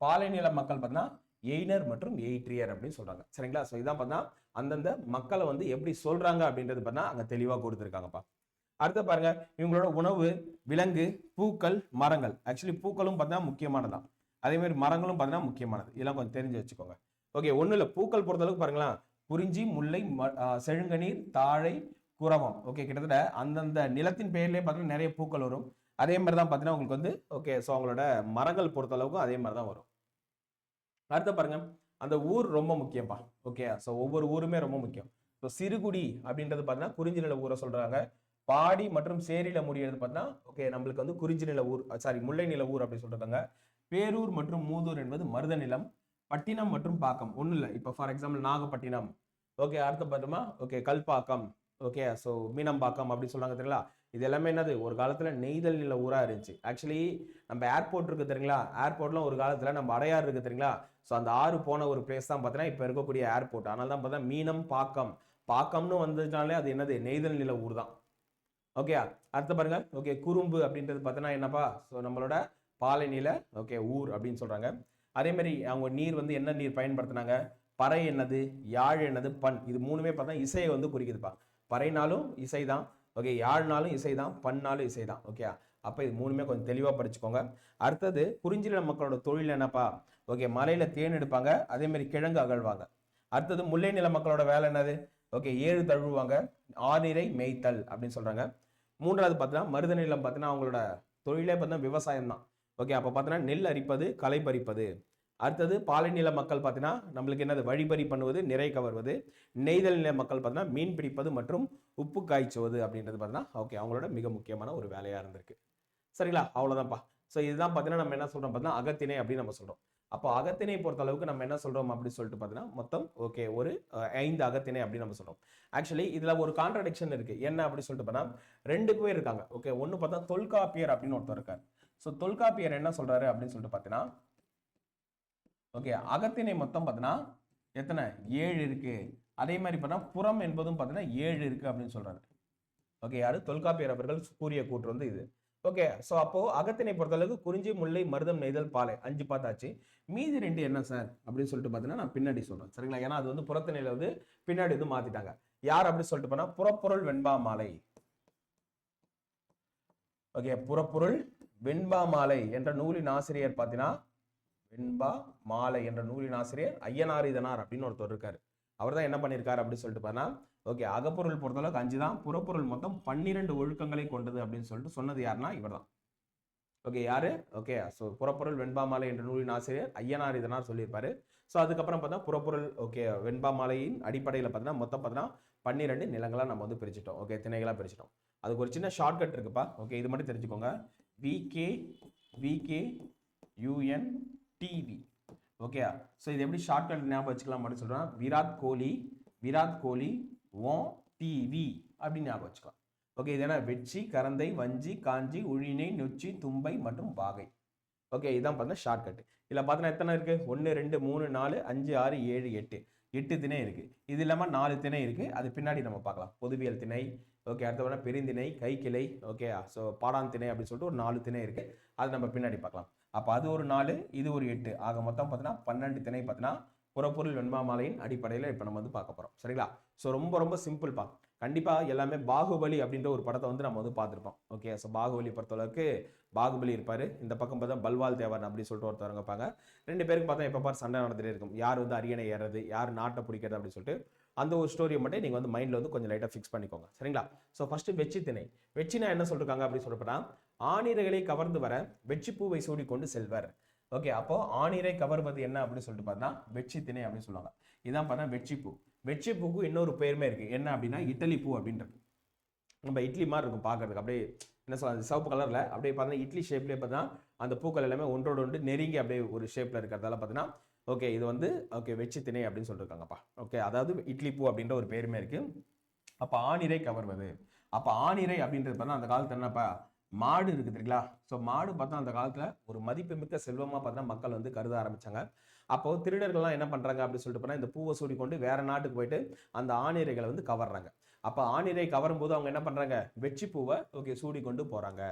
பாலை நில மக்கள் பார்த்தீங்கன்னா எய்னர் மற்றும் எயிட்ரியர் அப்படின்னு சொல்றாங்க. சரிங்களா? ஸோ இதான் பார்த்தா அந்தந்த மக்களை வந்து எப்படி சொல்றாங்க அப்படின்றது பார்த்தா அங்க தெளிவாக கொடுத்துருக்காங்கப்பா. அடுத்து பாருங்க இவங்களோட உணவு விலங்கு பூக்கள் மரங்கள். ஆக்சுவலி பூக்களும் பார்த்தா முக்கியமானதான் அதே மாதிரி மரங்களும் பார்த்தீங்கன்னா முக்கியமானது. இதெல்லாம் கொஞ்சம் தெரிஞ்சு வச்சுக்கோங்க. ஓகே ஒன்றும் இல்லை பூக்கள் பொறுத்தளவுக்கு பாருங்களேன். குறிஞ்சி முல்லை ம- செழுங்கநீர் தாழை குரவம் ஓகே கிட்டத்தட்ட அந்தந்த நிலத்தின் பெயர்லேயே பார்த்தீங்கன்னா நிறைய பூக்கள் வரும். அதே மாதிரி தான் பார்த்தீங்கன்னா உங்களுக்கு வந்து ஓகே ஸோ அவங்களோட மரங்கள் பொறுத்தளவுக்கும் அதே மாதிரி தான் வரும். அடுத்து பாருங்க அந்த ஊர் ரொம்ப முக்கியம்ப்பா. ஓகே ஸோ ஒவ்வொரு ஊருமே ரொம்ப முக்கியம். ஸோ சிறுகுடி அப்படின்றது பார்த்தீங்கன்னா குறிஞ்சி நில ஊரை சொல்றாங்க. பாடி மற்றும் சேரியில முடியறது பார்த்தீங்கன்னா ஓகே நம்மளுக்கு வந்து குறிஞ்சி நில ஊர் சாரி முல்லை நில ஊர் அப்படி சொல்றாங்க. பேரூர் மற்றும் மூதூர் என்பது மருத நிலம். பட்டினம் மற்றும் பாக்கம். ஒன்றும் இல்லை இப்போ ஃபார் எக்ஸாம்பிள் நாகப்பட்டினம். ஓகே அடுத்து பார்த்தோமா okay Kalpakkam. Okay so Meenambakkam அப்படின்னு சொல்றாங்க தெரியுங்களா? இது எல்லாமே என்னது? ஒரு காலத்தில் நெய்தல் நில ஊராக இருந்துச்சு. ஆக்சுவலி நம்ம ஏர்போர்ட் இருக்குது தெரியுங்களா? ஏர்போர்ட்லாம் ஒரு காலத்தில் நம்ம அடையாறு இருக்குது தெரியுங்களா? ஸோ அந்த ஆறு போன ஒரு பிளேஸ் தான் பார்த்தீங்கன்னா இப்போ இருக்கக்கூடிய ஏர்போர்ட் அதனால தான் பார்த்தா மீனம் பாக்கம். பாக்கம்னு வந்துட்டாலே அது என்னது? நெய்தல் நில ஊர் தான். ஓகே அடுத்து பாருங்க. ஓகே குறும்பு அப்படின்றது பார்த்தீங்கன்னா என்னப்பா? ஸோ நம்மளோட பாலை நில ஓகே ஊர் அப்படின்னு சொல்கிறாங்க அதேமாரி அவங்க நீர் வந்து என்ன நீர் பயன்படுத்தினாங்க? பறை என்னது? யாழ் என்னது? பண் இது மூணுமே பார்த்தா இசையை வந்து குறிக்குதுப்பா. பறைனாலும் இசை தான் ஓகே யாழ்னாலும் இசை தான் பண்ணாலும் இசை தான் ஓகே அப்போ இது மூணுமே கொஞ்சம் தெளிவாக படிச்சுக்கோங்க. அடுத்தது குறிஞ்சில மக்களோட தொழில் என்னப்பா? ஓகே மலையில் தேன் எடுப்பாங்க. அதே மாதிரி கிழங்கு அகழ்வாங்க. அடுத்தது முல்லை நில மக்களோட வேலை என்னது? ஓகே ஏழு தழுவுவாங்க. ஆனிரை மேய்த்தல் அப்படின்னு சொல்கிறாங்க மூன்றாவது பார்த்தீங்கன்னா மருத நிலம் பார்த்தீங்கன்னா அவங்களோட தொழிலே பார்த்தீங்கன்னா விவசாயம் தான் ஓகே அப்போ பார்த்தீங்கன்னா நெல் அரிப்பது களை பறிப்பது. அடுத்தது பாலைநில மக்கள் பார்த்தீங்கன்னா நம்மளுக்கு என்னது? வழிபறி பண்ணுவது நிறை கவர்வது. நெய்தல் நில மக்கள் பார்த்தீங்கன்னா மீன் பிடிப்பது மற்றும் உப்பு காய்ச்சுவது அப்படின்றது பார்த்தீங்கன்னா ஓகே அவங்களோட மிக முக்கியமான ஒரு வேலையாக இருந்திருக்கு. சரிங்களா? அவ்வளோதான்ப்பா ஸோ இதுதான் பார்த்தீங்கன்னா நம்ம என்ன சொல்கிறோம் பார்த்தீங்கன்னா அகத்திணை அப்படின்னு நம்ம சொல்கிறோம் அப்போ அகத்திணை பொறுத்த அளவுக்கு நம்ம என்ன சொல்கிறோம் அப்படின்னு சொல்லிட்டு பார்த்தீங்கன்னா மொத்தம் ஓகே ஒரு ஐந்து அகத்திணை அப்படின்னு நம்ம சொல்கிறோம் ஆக்சுவலி இதில் ஒரு கான்ட்ரடிக்ஷன் இருக்குது என்ன அப்படின்னு சொல்லிட்டு பார்த்தா ரெண்டு பேர் இருக்காங்க. ஓகே ஒன்று பார்த்தா தொல்காப்பியர் அப்படின்னு ஒருத்தர் இருக்கார். ஸோ தொல்காப்பியர் என்ன சொல்கிறாரு அப்படின்னு சொல்லிட்டு பார்த்தீங்கன்னா ஓகே அகத்திணை மொத்தம் பார்த்தீங்கன்னா எத்தனை? ஏழு இருக்கு. அதே மாதிரி பார்த்தா புறம் என்பதும் பார்த்தீங்கன்னா ஏழு இருக்கு அப்படின்னு சொல்றாரு. ஓகே யாரு? தொல்காப்பியர் அவர்கள் கூறிய கூற்று வந்து இது. ஓகே ஸோ அப்போ அகத்தினை பொறுத்தளவுக்கு குறிஞ்சி முல்லை மருதம் நெய்தல் பாலை அஞ்சு பார்த்தாச்சு. மீதி ரெண்டு என்ன சார் அப்படின்னு சொல்லிட்டு பார்த்தீங்கன்னா நான் பின்னாடி சொல்றேன். சரிங்களா? ஏன்னா அது வந்து புறத்திணையில வந்து பின்னாடி வந்து மாத்திட்டாங்க. யார் அப்படின்னு சொல்லிட்டு போனா புறப்பொருள் வெண்பா மாலை ஓகே புறப்பொருள் வெண்பா மாலை என்ற நூலின் ஆசிரியர் பார்த்தீங்கன்னா வெண்பா மாலை என்ற நூலின் ஆசிரியர் ஐயனார் இதனார் அப்படின்னு ஒருத்தர் இருக்காரு. அவர் தான் என்ன பண்ணியிருக்காரு அப்படின்னு சொல்லிட்டு பார்த்தா ஓகே அகப்பொருள் பொறுத்தளவுக்கு அஞ்சு தான் புறப்பொருள் மொத்தம் பன்னிரெண்டு ஒழுக்கங்களை கொண்டது அப்படின்னு சொல்லிட்டு சொன்னது யாருன்னா இவர் தான் ஓகே யாரு? ஓகே ஸோ புறப்பொருள் வெண்பா மாலை என்ற நூலின் ஆசிரியர் ஐயனார் இதனார் சொல்லியிருப்பாரு. ஸோ அதுக்கப்புறம் பார்த்தா புறப்பொருள் ஓகே வெண்பா மாலையின் அடிப்படையில் பார்த்தீங்கன்னா மொத்தம் பார்த்தீங்கன்னா பன்னிரெண்டு நிலங்களாக நம்ம வந்து பிரிச்சிட்டோம். ஓகே திணைகளாக பிரிச்சிட்டோம். அதுக்கு ஒரு சின்ன ஷார்ட்கட் இருக்குப்பா. ஓகே இது மட்டும் தெரிஞ்சுக்கோங்க. VK VK UN TV okay so இது எப்படி ஷார்ட்கட் ஞாபகம் வச்சுக்கலாம் அப்படின்னு சொல்கிறேன் விராட் கோலி விராட் கோலி ஓ டிவி அப்படின்னு ஞாபகம் வச்சுக்கலாம். ஓகே இது என்ன? வெட்சி கரந்தை வஞ்சி காஞ்சி உழினை நொச்சி தும்பை மற்றும் வாகை. ஓகே இதான் பார்த்தா ஷார்ட்கட் இதில் பார்த்தீங்கன்னா எத்தனை இருக்குது ஒன்று ரெண்டு மூணு நாலு அஞ்சு ஆறு ஏழு எட்டு. எட்டு திணை இருக்குது இது இல்லாமல் நாலு திணை இருக்குது அது பின்னாடி நம்ம பார்க்கலாம். பொதுவியல் திணை ஓகே அடுத்த வேணா பெருந்திணை கைக்கிளை ஓகே ஸோ பாடான் திணை அப்படின்னு சொல்லிட்டு ஒரு நாலு திணை இருக்குது அது நம்ம பின்னாடி பார்க்கலாம். அப்போ அது ஒரு நாலு இது ஒரு எட்டு. ஆக மொத்தம் பார்த்தீங்கன்னா பன்னெண்டு திணை பார்த்தீங்கன்னா புறப்பொருள் வெண்பாமாலையின் அடிப்படையில் இப்போ நம்ம வந்து பார்க்க போகிறோம் சரிங்களா? ஸோ ரொம்ப ரொம்ப சிம்பிள்ப்பா கண்டிப்பாக எல்லாமே பாகுபலி அப்படின்ற ஒரு படத்தை வந்து நம்ம வந்து பார்த்துருப்போம். ஓகே ஸோ பாகுபலி பொறுத்தளவுக்கு பாகுபலி இருப்பார். இந்த பக்கம் பார்த்தா பல்வால் தேவன் அப்படின்னு சொல்லிட்டு ஒருத்தவங்க இருப்பாங்க. ரெண்டு பேருக்கு பார்த்தா எப்போ பார் சண்டை நடந்துட்டே இருக்கும். யார் வந்து அரியணை ஏறது யார் நாட்டை பிடிக்கிறது அப்படின்னு சொல்லிட்டு அந்த ஒரு ஸ்டோரியை மட்டும் நீங்கள் வந்து மைண்டில் வந்து கொஞ்சம் லைட்டாக ஃபிக்ஸ் பண்ணிக்கோங்க. சரிங்களா? ஸோ ஃபஸ்ட்டு வெச்சி திணை. வெச்சினா என்ன சொல்லிருக்காங்க அப்படின்னு சொல்லப்போனா ஆணிரைகளை கவர்ந்து வர வெச்சி பூவை சூடிக்கொண்டு செல்வர். ஓகே அப்போ ஆணிரை கவர்வது என்ன அப்படின்னு சொல்லிட்டு பார்த்தா வெச்சி திணை அப்படின்னு சொல்லுவாங்க. இதான் பார்த்தா வெச்சி பூ. வெச்சி பூக்கு இன்னொரு பேருமே இருக்குது என்ன அப்படின்னா இட்டலி பூ அப்படின்றது நம்ம இட்லி மாதிரி இருக்கும் பார்க்கறதுக்கு. அப்படியே என்ன சொல்ல சிவப்பு கலரில் அப்படியே பார்த்தீங்கன்னா இட்லி ஷேப்லேயே பார்த்தா அந்த பூக்கள் எல்லாமே ஒன்றோடு ஒன்று நெருங்கி அப்படியே ஒரு ஷேப்பில் இருக்கிறதால பார்த்தீங்கன்னா ஓகே இது வந்து ஓகே வெச்சி திணை அப்படின்னு சொல்லியிருக்காங்கப்பா ஓகே அதாவது இட்லி பூ அப்படின்ற ஒரு பேருமே இருக்கு. அப்போ ஆணிரை கவர்வது. அப்போ ஆணிரை அப்படின்றது பார்த்தா அந்த காலத்தில் என்னப்பா மாடு இருக்கு தெரியுங்களா? ஸோ மாடு பார்த்தா அந்த காலத்தில் ஒரு மதிப்புமிக்க செல்வமாக பார்த்தா மக்கள் வந்து கருத ஆரம்பித்தாங்க அப்போ திருடர்கள்லாம் என்ன பண்ணுறாங்க அப்படின்னு சொல்லிட்டு போனால் இந்த பூவை சூடி கொண்டு வேற நாட்டுக்கு போயிட்டு அந்த ஆணிரைகளை வந்து கவர்றாங்க. அப்போ ஆணிரை கவரும் போது அவங்க என்ன பண்ணுறாங்க வெச்சி பூவை ஓகே சூடி கொண்டு போகிறாங்க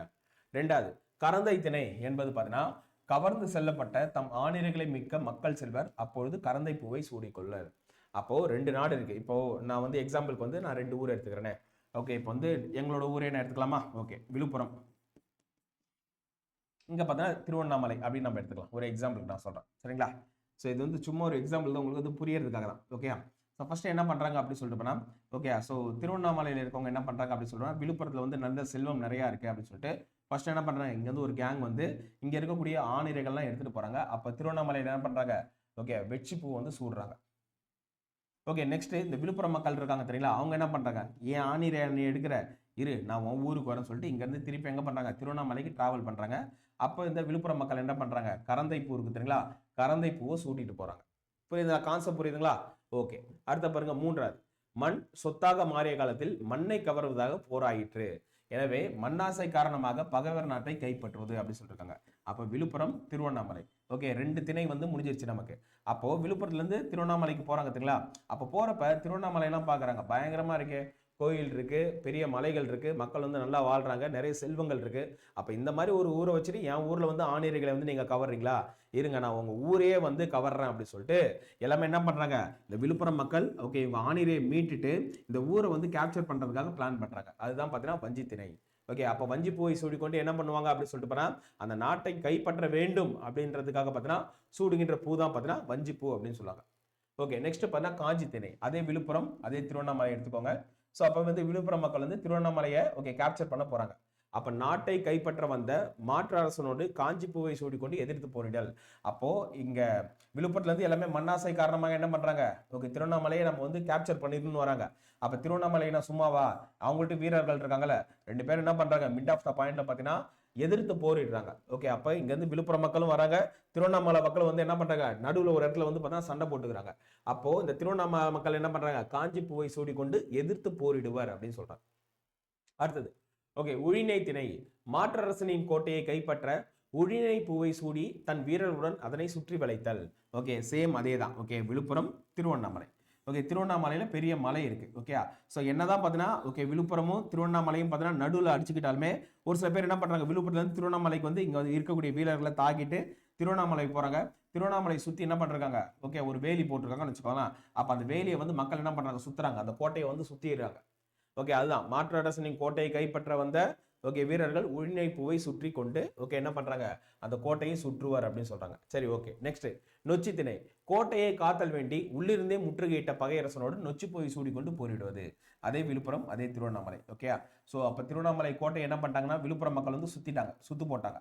ரெண்டாவது கரந்தை திணை என்பது பார்த்தீங்கன்னா கவர்ந்து செல்லப்பட்ட தம் ஆணிரைகளை மிக்க மக்கள் செல்வர். அப்பொழுது கரந்தை பூவை சூடிக்கொள்ளர் அப்போ ரெண்டு நாடு இருக்கு. இப்போ நான் வந்து எக்ஸாம்பிளுக்கு வந்து நான் ரெண்டு ஊர் எடுத்துக்கிறேனே. ஓகே இப்போ வந்து எங்களோட ஊரே நான் எடுத்துக்கலாமா? ஓகே விழுப்புரம். இங்க பார்த்தீங்கன்னா திருவண்ணாமலை அப்படின்னு நம்ம எடுத்துக்கலாம். ஒரு எக்ஸாம்பிளுக்கு நான் சொல்றேன். சரிங்களா? ஸோ இது வந்து சும்மா ஒரு எக்ஸாம்பிள் தான் உங்களுக்கு வந்து புரியறதுக்காக தான். ஓகேயா ஸோ ஃபஸ்ட்டு என்ன பண்ணுறாங்க அப்படின்னு சொல்லிட்டு போனால் ஓகே ஸோ திருவண்ணாமலையில் இருக்கவங்க என்ன பண்ணுறாங்க அப்படின்னு சொல்லுவாங்க விழுப்புரத்தில் வந்து நல்ல செல்வம் நிறையா இருக்குது அப்படின்னு சொல்லிட்டு ஃபஸ்ட்டு என்ன பண்ணுறாங்க இங்கேருந்து ஒரு கேங் வந்து இங்கே இருக்கக்கூடிய ஆணிரைகள்லாம் எடுத்துகிட்டு போகிறாங்க அப்போ திருவண்ணாமலையில் என்ன பண்ணுறாங்க ஓகே வெற்றி பூ வந்து சூடுறாங்க. ஓகே நெக்ஸ்ட் இந்த விழுப்புரம் மக்கள் இருக்காங்க தெரியுங்களா? அவங்க என்ன பண்ணுறாங்க ஏன் ஆணிரை நீ எடுக்கிற? இரு நான் உன் ஊருக்கு வரேன்னு சொல்லிட்டு இங்கேருந்து திருப்பி எங்கே பண்ணுறாங்க திருவண்ணாமலைக்கு டிராவல் பண்ணுறாங்க அப்போ இந்த விழுப்புரம் மக்கள் என்ன பண்ணுறாங்க கரந்தை பூ இருக்கு தெரியுங்களா? கரந்தை பூவை சூட்டிட்டு போகிறாங்க புரியுதுங்களா கான்செப்ட் புரியுதுங்களா? ஓகே அடுத்த பாருங்க மூன்றாவது. மண் சொத்தாக மாறிய காலத்தில் மண்ணை கவர்வதாக போராயிற்று. எனவே மண்ணாசை காரணமாக பகைவர் நாட்டை கைப்பற்றுவது அப்படின்னு சொல்லியிருக்காங்க அப்போ விழுப்புரம் திருவண்ணாமலை. ஓகே ரெண்டு திணை வந்து முடிஞ்சிருச்சு நமக்கு. அப்போ விழுப்புரத்துல இருந்து திருவண்ணாமலைக்கு போறாங்க தெரியுங்களா? அப்போ போறப்ப திருவண்ணாமலை எல்லாம் பாக்குறாங்க பயங்கரமா இருக்கு. கோயில் இருக்குது பெரிய மலைகள் இருக்குது மக்கள் வந்து நல்லா வாழ்கிறாங்க நிறைய செல்வங்கள் இருக்குது அப்போ இந்த மாதிரி ஒரு ஊரை வச்சுட்டு என் ஊரில் வந்து ஆணிரைகளை வந்து நீங்கள் கவர்றீங்களா? இருங்க நான் உங்கள் ஊரையே வந்து கவர்றேன் அப்படி சொல்லிட்டு எல்லாமே என்ன பண்ணுறாங்க இந்த விழுப்புரம் மக்கள் ஓகே இவங்க ஆணிரையை மீட்டுட்டு இந்த ஊரை வந்து கேப்சர் பண்ணுறதுக்காக பிளான் பண்ணுறாங்க அதுதான் பார்த்தீங்கன்னா வஞ்சி திணை. ஓகே அப்போ வஞ்சி போய் சூடிக்கொண்டு என்ன பண்ணுவாங்க அப்படின்னு சொல்லிட்டு போனால் அந்த நாட்டை கைப்பற்ற வேண்டும் அப்படின்றதுக்காக பார்த்தீங்கன்னா சூடுகின்ற பூ தான் பார்த்தீங்கன்னா வஞ்சி பூ அப்படின்னு சொல்லுவாங்க. ஓகே நெக்ஸ்ட் பார்த்தீங்கன்னா காஞ்சி திணை. அதே விழுப்புரம் அதே திருவண்ணாமலை எடுத்துக்கோங்க. ஸோ அப்போ வந்து விழுப்புரம் மக்கள் வந்து திருவண்ணாமலையை ஓகே கேப்சர் பண்ண போகிறாங்க அப்ப நாட்டை கைப்பற்ற வந்த மாற்று அரசனோடு காஞ்சி பூவை சூடிக்கொண்டு எதிர்த்து போரிடல். அப்போ இங்க விழுப்புரத்துல இருந்து எல்லாமே மண்ணாசை காரணமாக என்ன பண்றாங்க? ஓகே திருவண்ணாமலையை நம்ம வந்து கேப்சர் பண்ணிடணும்னு வராங்க. அப்ப திருவண்ணாமலைனா சும்மாவா? அவங்கள்ட்ட வீரர்கள் இருக்காங்கல்ல. ரெண்டு பேரும் என்ன பண்றாங்க? மிட் ஆஃப் த பாயிண்ட்ல பாத்தீங்கன்னா எதிர்த்து போரிடுறாங்க. ஓகே அப்போ இங்கேருந்து விழுப்புரம் மக்களும் வராங்க. திருவண்ணாமலை மக்கள் வந்து என்ன பண்ணுறாங்க நடுவில் ஒரு இடத்துல வந்து பார்த்தா சண்டை போட்டுக்கிறாங்க. அப்போது இந்த திருவண்ணாமலை மக்கள் என்ன பண்ணுறாங்க காஞ்சி பூவை சூடிக்கொண்டு எதிர்த்து போரிடுவார் அப்படின்னு சொல்கிறாங்க அடுத்தது ஓகே உழினை திணை. மாற்றரசனின் கோட்டையை கைப்பற்ற உழினை பூவை சூடி தன் வீரர்களுடன் அதனை சுற்றி வளைத்தல். ஓகே சேம் அதே தான் ஓகே விழுப்புரம் திருவண்ணாமலை. ஓகே திருவண்ணாமலையில் பெரிய மலை இருக்கு. ஓகே ஸோ என்னதான் பார்த்தீங்கன்னா ஓகே விழுப்புரமும் திருவண்ணாமலையும் பார்த்தீங்கன்னா நடுவில் அடிச்சுக்கிட்டாலுமே ஒரு சில பேர் என்ன பண்ணுறாங்க விழுப்புரத்துலேருந்து திருவண்ணாமலைக்கு வந்து இங்கே இருக்கக்கூடிய வீரர்களை தாக்கிட்டு திருவண்ணாமலை போகிறாங்க திருவண்ணாமலை சுற்றி என்ன பண்ணுறாங்க ஓகே ஒரு வேலி போட்டிருக்காங்கன்னு வச்சுக்கோங்களேன். அப்போ அந்த வேலியை வந்து மக்கள் என்ன பண்ணுறாங்க சுற்றுறாங்க அந்த கோட்டையை வந்து சுற்றிடுறாங்க ஓகே அதுதான். மாற்று அரசனின் கோட்டையை கைப்பற்ற வந்த ஓகே வீரர்கள் உழினை பூவை சுற்றி கொண்டு ஓகே என்ன பண்ணுறாங்க அந்த கோட்டையை சுற்றுவார் அப்படின்னு சொல்கிறாங்க சரி ஓகே நெக்ஸ்ட் நொச்சி திணை. கோட்டையை காத்தல் வேண்டி உள்ளிருந்தே முற்றுகையிட்ட பகையரசனோடு நொச்சி பூவை சூடிக்கொண்டு போரிடுவது. அதே விழுப்புரம் அதே திருவண்ணாமலை ஓகேயா ஸோ அப்போ திருவண்ணாமலை கோட்டை என்ன பண்ணிட்டாங்கன்னா விழுப்புரம் மக்கள் வந்து சுற்றிட்டாங்க சுத்து போட்டாங்க.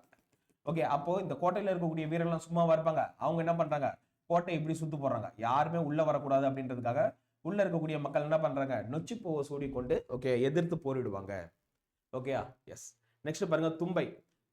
ஓகே அப்போ இந்த கோட்டையில் இருக்கக்கூடிய வீரர்கள்லாம் சும்மாவா இருப்பாங்க அவங்க என்ன பண்ணுறாங்க கோட்டை இப்படி சுத்து போடுறாங்க. யாருமே உள்ளே வரக்கூடாது அப்படின்றதுக்காக உள்ள இருக்கக்கூடிய மக்கள் என்ன பண்றாங்க? நொச்சி பூவை சூடிக்கொண்டு ஓகே எதிர்த்து போரிடுவாங்க. ஓகேயா? எஸ் நெக்ஸ்ட் பாருங்க தும்பை.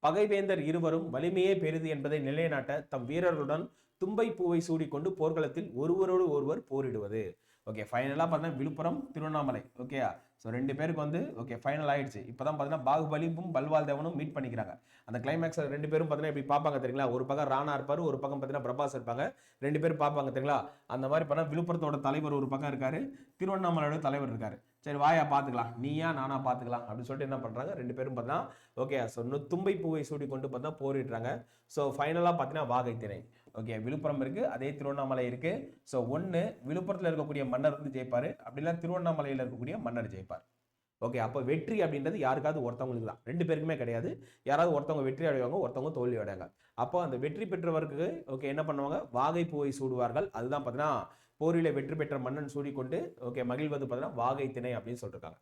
பகைவேந்தர் இருவரும் வலிமையே பெரிது என்பதை நிலைநாட்ட தம் வீரர்களுடன் தும்பை பூவை சூடிக்கொண்டு போர்க்களத்தில் ஒருவரோடு ஒருவர் போரிடுவது. ஓகே ஃபைனலாக பார்த்தீங்கன்னா விழுப்புரம் திருவண்ணாமலை. ஓகேயா? ஸோ ரெண்டு பேருக்கு வந்து ஓகே ஃபைனல் ஆயிடுச்சு. இப்போ தான் பார்த்தீங்கன்னா பாகுபலியும் பல்வால் தேவனும் மீட் பண்ணிக்கிறாங்க. அந்த கிளைமேக்ஸ் ரெண்டு பேரும் பார்த்தீங்கன்னா இப்படி பார்ப்பாங்க தெரியுங்களா? ஒரு பக்கம் ராணா இருப்பார் ஒரு பக்கம் பார்த்தீங்கன்னா பிரபாஸ் இருப்பாங்க. ரெண்டு பேரும் பார்ப்பாங்க தெரியுங்களா? அந்த மாதிரி பண்ணால் விழுப்புரத்தோட தலைவர் ஒரு பக்கம் இருக்காரு திருவண்ணாமலையோட தலைவர் இருக்காரு. சரி வாயா பார்த்துக்கலாம் நீயா நானா பார்த்துக்கலாம் அப்படின்னு சொல்லிட்டு என்ன பண்ணுறாங்க ரெண்டு பேரும் பார்த்தா ஓகே ஸோ தும்பை பூவை சூடி கொண்டு பார்த்தா போரிடுறாங்க. ஸோ ஃபைனலாக பார்த்தீங்கன்னா வாகை திணை ஓகே விழுப்புரம் இருக்கு அதே திருவண்ணாமலை இருக்கு. ஸோ ஒன்று விழுப்புரத்தில் இருக்கக்கூடிய மன்னர் வந்து ஜெயிப்பார். அப்படிலாம் திருவண்ணாமலையில் இருக்கக்கூடிய மன்னர் ஜெயிப்பார். ஓகே அப்போ வெற்றி அப்படின்றது யாருக்காவது ஒருத்தவங்களுக்கு தான். ரெண்டு பேருக்குமே கிடையாது. யாராவது ஒருத்தவங்க வெற்றி அடைவாங்க ஒருத்தவங்க தோல்வி அடைவாங்க. அப்போ அந்த வெற்றி பெற்றவருக்கு ஓகே என்ன பண்ணுவாங்க? வாகை பூவை சூடுவார்கள். அதுதான் பார்த்தீங்கன்னா போரில வெற்றி பெற்ற மன்னன் சூடிக்கொண்டு ஓகே மகிழ்வது பார்த்தீங்கன்னா வாகை திணை அப்படின்னு சொல்லியிருக்காங்க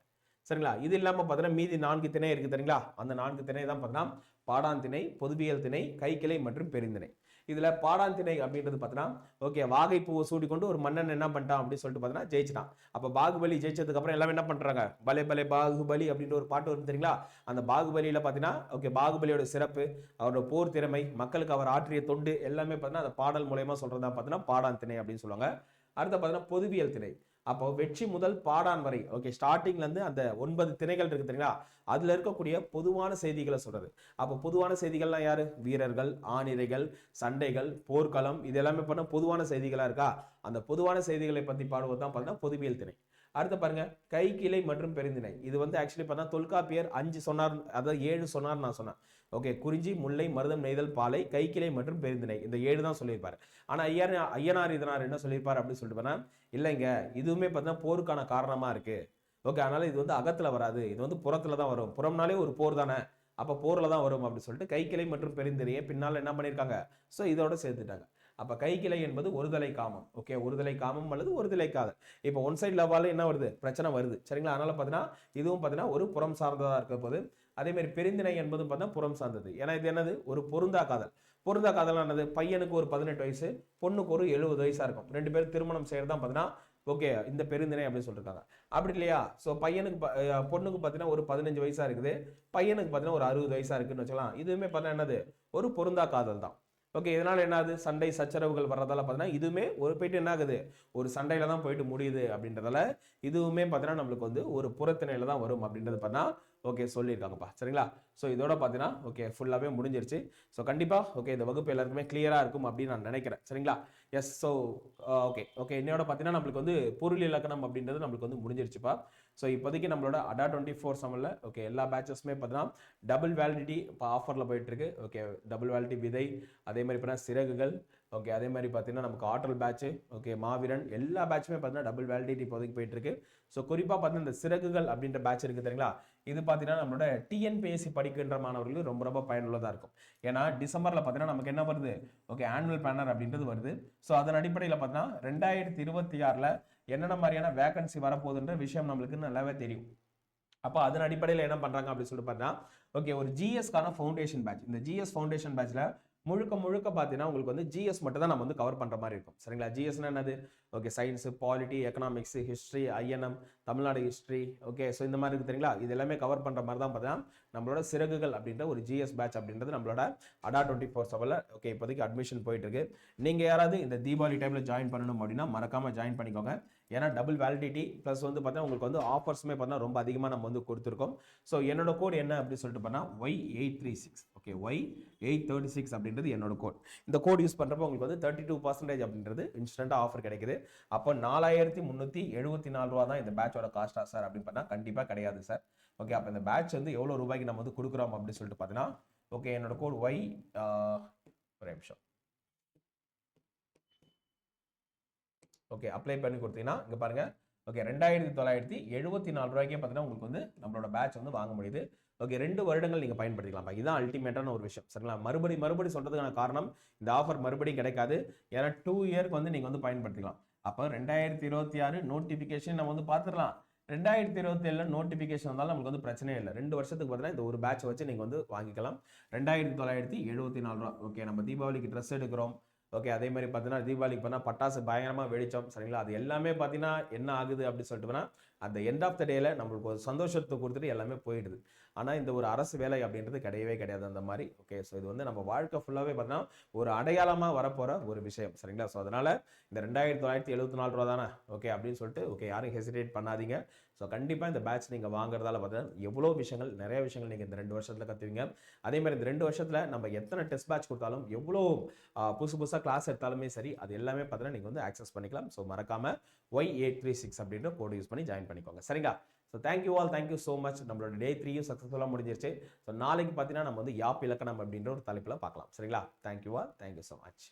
சரிங்களா? இது இல்லாமல் பார்த்தீங்கன்னா மீதி நான்கு திணை இருக்குது தெரியுங்களா? அந்த நான்கு திணை தான் பார்த்தீங்கன்னா பாடான் திணை பொதுவியல் திணை கைக்கிளை மற்றும் பெருந்திணை. இதில் பாடான் திணை அப்படின்றது பார்த்தீங்கன்னா ஓகே வாகை பூவை சூடிக்கொண்டு ஒரு மன்னன் என்ன பண்ணிட்டான் அப்படின்னு சொல்லிட்டு பார்த்தீங்கன்னா ஜெயிச்சிட்டான். அப்போ பாகுபலி ஜெயிச்சதுக்கப்புறம் எல்லாமே என்ன பண்ணுறாங்க பலே பலே பாகுபலி அப்படின்ற ஒரு பாட்டு வரும் தெரியுங்களா? அந்த பாகுபலியில் பார்த்தீங்கன்னா ஓகே பாகுபலியோட சிறப்பு அவரோட போர் திறமை மக்களுக்கு அவர் ஆற்றிய தொண்டு எல்லாமே பார்த்தீங்கன்னா அந்த பாடல் மூலயமா சொல்கிறதா பார்த்தீங்கன்னா பாடான் திணை அப்படின்னு சொல்லுவாங்க. அடுத்து பார்த்தீங்கன்னா பொதுவியல் திணை அப்போ வெற்றி முதல் பாடான் வரை ஓகே ஸ்டார்டிங்லேருந்து அந்த ஒன்பது திணைகள் இருக்கு தெரியுங்களா? அதில் இருக்கக்கூடிய பொதுவான செய்திகளை சொல்கிறது அப்போ பொதுவான செய்திகள்லாம் யார்? வீரர்கள் ஆணிரைகள் சண்டைகள் போர்க்களம் இது எல்லாமே பண்ண பொதுவான செய்திகளாக இருக்கா? அந்த பொதுவான செய்திகளை பற்றி பாடுவது தான் பார்த்தீங்கன்னா பொதுவியல் திணை அடுத்து பாருங்க கை கிளை மற்றும் பெருந்திணை. இது வந்து ஆக்சுவலி பார்த்தா தொல்காப்பியர் அஞ்சு சொன்னார் அதாவது ஏழு சொன்னார் நான் சொன்னேன். ஓகே குறிஞ்சி முல்லை மருதம் நெய்தல் பாலை கைக்கிளை மற்றும் பெருந்திணை. இந்த ஏழு தான் சொல்லியிருப்பார். ஆனால் ஐயர் ஐயனார் இதனார் என்ன சொல்லியிருப்பார் அப்படின்னு சொல்லிட்டு போனால் இல்லைங்க இதுவுமே பார்த்தீங்கன்னா போருக்கான காரணமாக இருக்குது ஓகே அதனால் இது வந்து அகத்தில் வராது. இது வந்து புறத்தில் தான் வரும். புறம்னாலே ஒரு போர் தானே. அப்போ போரில் தான் வரும் அப்படின்னு சொல்லிட்டு கைக்கிளை மற்றும் பெருந்திணையை பின்னால் என்ன பண்ணியிருக்காங்க? ஸோ இதோட சேர்த்துட்டாங்க. அப்போ கைக்கிளை என்பது ஒருதலை காமம். ஓகே ஒருதலை காமம் அல்லது ஒருதலை காதல். இப்போ ஒன் சைட் லவ்வால என்ன வருது? பிரச்சனை வருது. சரிங்களா? அதனால் பார்த்தீங்கன்னா இதுவும் பார்த்தீங்கன்னா ஒரு புறம் சார்ந்ததாக இருக்க போது அதேமாதிரி பெருந்திணை என்பதும் பார்த்தா புறம் சார்ந்தது. ஏன்னா இது என்னது? ஒரு பொருந்தா காதல். பொருந்தா காதலானது பையனுக்கு ஒரு பதினெட்டு வயசு பொண்ணுக்கு ஒரு எழுபது வயசாக இருக்கும். ரெண்டு பேரும் திருமணம் செய்கிறது தான் பார்த்தீங்கன்னா ஓகே இந்த பெருந்திணை அப்படின்னு சொல்லியிருக்காங்க அப்படி இல்லையா? ஸோ பையனுக்கு ப- பொண்ணுக்கு பார்த்தீங்கன்னா ஒரு பதினஞ்சு வயசா இருக்குது. பையனுக்கு பார்த்தீங்கன்னா ஒரு அறுபது வயசா இருக்குன்னு வச்சுக்கலாம். இதுவுமே பார்த்தீங்கன்னா என்னது? ஒரு பொருந்தா காதல் தான். ஓகே இதனால் என்ன ஆகுது? சண்டை சச்சரவுகள் வர்றதால பார்த்தீங்கன்னா இதுவுமே ஒரு போயிட்டு என்ன ஆகுது? ஒரு சண்டையில தான் போயிட்டு முடியுது அப்படின்றதால இதுவுமே பார்த்தீங்கன்னா நம்மளுக்கு வந்து ஒரு புறத்திணையில் தான் வரும் அப்படின்றது பார்த்தா ஓகே சொல்லியிருக்காங்கப்பா. சரிங்களா? ஸோ இதோட பார்த்தீங்கன்னா ஓகே ஃபுல்லாகவே முடிஞ்சிருச்சு. ஸோ கண்டிப்பாக ஓகே இந்த வகுப்பு எல்லாருக்குமே கிளியராக இருக்கும் அப்படின்னு நான் நினைக்கிறேன். சரிங்களா? Yes so okay uh, okay என்னோட பார்த்தீங்கன்னா நம்மளுக்கு வந்து பொருள் இலக்கணம் அப்படின்றது நம்மளுக்கு வந்து முடிஞ்சிருச்சுப்பா. ஸோ இப்போதைக்கு நம்மளோட அடா டுவெண்ட்டி ஃபோர் செவனில் ஓகே எல்லா பேச்சஸுமே பார்த்தீங்கன்னா டபுள் வேலிடிட்டி இப்போ ஆஃபரில் போயிட்டுருக்கு. ஓகே டபுள் வேலிடிட்டி விதை அதே மாதிரி பார்த்தீங்கன்னா சிறகுகள் ஓகே அதே மாதிரி பார்த்தீங்கன்னா நமக்கு ஆற்றல் பேட்ச் ஓகே மாவீரன் எல்லா பேட்சுமே பார்த்தீங்கன்னா டபுள் வேலிடிட்டி இப்போதைக்கு போயிட்டு இருக்கு ஸோ குறிப்பாக பார்த்தீங்கன்னா இந்த சிறகுகள் அப்படின்ற பேட்ச் இருக்குது தெரியுங்களா? இது பார்த்தீங்கன்னா நம்மளோட டிஎன்பிஎஸ்சி படிக்கின்ற மாணவர்களுக்கு ரொம்ப ரொம்ப பயனுள்ளதாக இருக்கும். ஏன்னா டிசம்பரில் பார்த்தீங்கன்னா நமக்கு என்ன வருது? ஓகே ஆனுவல் பேனர் அப்படின்றது வருது. ஸோ அதன் அடிப்படையில் பார்த்தீங்கன்னா ரெண்டாயிரத்தி இருபத்தி ஆறில் என்னென்ன மாதிரியான வேகன்சி வரப்போகுதுன்ற விஷயம் நம்மளுக்கு நல்லாவே தெரியும். அப்போ அதன் அடிப்படையில் என்ன பண்ணுறாங்க அப்படின்னு சொல்லிட்டு பார்த்தா ஓகே ஒரு ஜிஎஸ்க்கான ஃபவுண்டேஷன் பேட்ச் இந்த ஜிஎஸ் ஃபவுண்டேஷன் பேட்ச்சில் முழுக்க முழுக்க பார்த்தீங்கன்னா உங்களுக்கு வந்து ஜிஎஸ் மட்டும் தான் நம்ம வந்து கவர் பண்ணுற மாதிரி இருக்கும். சரிங்களா? ஜிஎஸ்னா என்னது? Okay science polity economics history INM Tamil Nadu history okay so இந்த மாதிரி இருக்குது தெரியுங்களா? இது எல்லாமே கவர் பண்ணுற மாதிரி தான் பார்த்தீங்கன்னா நம்மளோட சிறகுகள் அப்படின்ற ஒரு ஜிஎஸ் பேட்ச் அப்படின்றது நம்மளோட அடா டுவெண்ட்டி ஃபோர் செவனில் ஓகே இப்போதைக்கு அட்மிஷன் போயிட்டு இருக்கு. நீங்கள் யாராவது இந்த தீபாவளி டைமில் ஜாயின் பண்ணணும் அப்படின்னா மறக்காமல் ஜாயின் பண்ணிக்கோங்க. ஏன்னா டபுள் வேலிடிட்டி ப்ளஸ் வந்து பார்த்தீங்கன்னா உங்களுக்கு வந்து ஆஃபர்ஸுமே பார்த்தீங்கன்னா ரொம்ப அதிகமாக நம்ம வந்து கொடுத்துருக்கோம். ஸோ என்னோட கோட் என்ன அப்படின்னு சொல்லிட்டு பார்த்தா Y eight three six okay Y eight thirty six அப்படின்றது என்னோட கோட் இந்த கோட் யூஸ் பண்ணுறப்போ உங்களுக்கு வந்து தேர்ட்டி டூ பர்சன்டேஜ் அப்படின்றது இன்ஸ்டன்ட்டாக ஆஃபர் கிடைக்குது. அப்போ நாலாயிரத்தி முந்நூற்றி எழுபத்தி நாலு ரூபா தான் இந்த பேட்சோட காஸ்ட்டா சார் அப்படின்னு பார்த்தா கண்டிப்பாக கிடையாது சார் ஓகே அப்போ இந்த பேட்ச் வந்து எவ்வளோ ரூபாய்க்கு நம்ம வந்து கொடுக்குறோம் அப்படின்னு சொல்லிட்டு பார்த்தீங்கன்னா ஓகே என்னோட கோட் ஒய் ஒரு நிமிஷம். ஓகே அப்ளை பண்ணி கொடுத்தீங்கன்னா இங்கே பாருங்கள் ஓகே ரெண்டாயிரத்தி தொள்ளாயிரத்தி எழுபத்தி நாலு ரூபாய்க்கே பார்த்தீங்கன்னா உங்களுக்கு வந்து நம்மளோட பேட்ச் வந்து வாங்க முடியுது. ஓகே ரெண்டு வருடங்கள் நீங்கள் பயன்படுத்திக்கலாம். இதுதான் அல்டிமேட்டான ஒரு விஷயம். சரிங்களா? மறுபடி மறுபடி சொல்கிறதுக்கான காரணம் இந்த ஆஃபர் மறுபடியும் கிடைக்காது. ஏன்னா டூ இயர்க்கு வந்து நீங்கள் வந்து பயன்படுத்திக்கலாம். அப்போ ரெண்டாயிரத்தி இருபத்தி ஆறு நோட்டிஃபிகேஷன் நம்ம வந்து பார்த்துடலாம். ரெண்டாயிரத்தி இருபத்தி ஏழில் நோட்டிஃபிகேஷன் வந்தாலும் நமக்கு வந்து பிரச்சனையே இல்லை. ரெண்டு வருஷத்துக்கு பார்த்தீங்கன்னா இந்த ஒரு பேட்ச் வச்சு நீங்கள் வந்து வாங்கிக்கலாம். ரெண்டாயிரத்தி தொள்ளாயிரத்தி எழுபத்தி நாலு ரூபா. ஓகே நம்ம தீபாவளிக்கு ட்ரெஸ் எடுக்கிறோம். ஓகே அதே மாதிரி பார்த்தீங்கன்னா தீபாவளிக்கு பண்ணால் பட்டாசு பயங்கரமாக வெடித்தோம் சரிங்களா? அது எல்லாமே பார்த்தீங்கன்னா என்ன ஆகுது அப்படின்னு சொல்லிட்டுனா அந்த எண்ட் ஆஃப் த டேயில் நம்மளுக்கு ஒரு சந்தோஷத்தை கொடுத்துட்டு எல்லாமே போயிடுது. ஆனால் இந்த ஒரு அரசு வேலை அப்படின்றது கிடையவே கிடையாது அந்த மாதிரி. ஓகே ஸோ இது வந்து நம்ம வாழ்க்கை ஃபுல்லாகவே பார்த்தீங்கன்னா ஒரு அடையாளமாக வரப்போகிற ஒரு விஷயம் சரிங்களா? ஸோ அதனால் இந்த ரெண்டாயிரத்தி தொள்ளாயிரத்தி எழுபத்தி நாலு ரூபா தானே ஓகே அப்படின்னு சொல்லிட்டு ஓகே யாரும் ஹெசிடேட் பண்ணாதீங்க. ஸோ கண்டிப்பாக இந்த பேட்ச் நீங்கள் வாங்குறதால பார்த்தீங்கன்னா எவ்வளோ விஷயங்கள் நிறைய விஷயங்கள் நீங்கள் இந்த ரெண்டு வருஷத்தில் கற்றுவீங்க அதே மாதிரி இந்த ரெண்டு வருஷத்தில் நம்ம எத்தனை டெஸ்ட் பேட்ச் கொடுத்தாலும் எவ்வளோ புதுசு புதுசாக கிளாஸ் எடுத்தாலுமே சரி அது எல்லாமே பார்த்தீங்கன்னா நீங்கள் வந்து ஆக்சஸ் பண்ணிக்கலாம். ஸோ மறக்காமல் ஒய் எயிட் த்ரீ சிக்ஸ் அப்படின்ற கோடு யூஸ் பண்ணி ஜாயின் பண்ணிக்கோங்க. சரிங்களா? So thank you all thank you so much நம்மளோட டே த்ரீயும் சக்ஸஸ்ஃபுல்லாக முடிஞ்சிருச்சு. ஸோ நாளைக்கு பார்த்தீங்கன்னா நம்ம வந்து யாப் இலக்கணம் அப்படின்ற ஒரு தலைப்பில் பார்க்கலாம். சரிங்களா? Thank you all thank you so much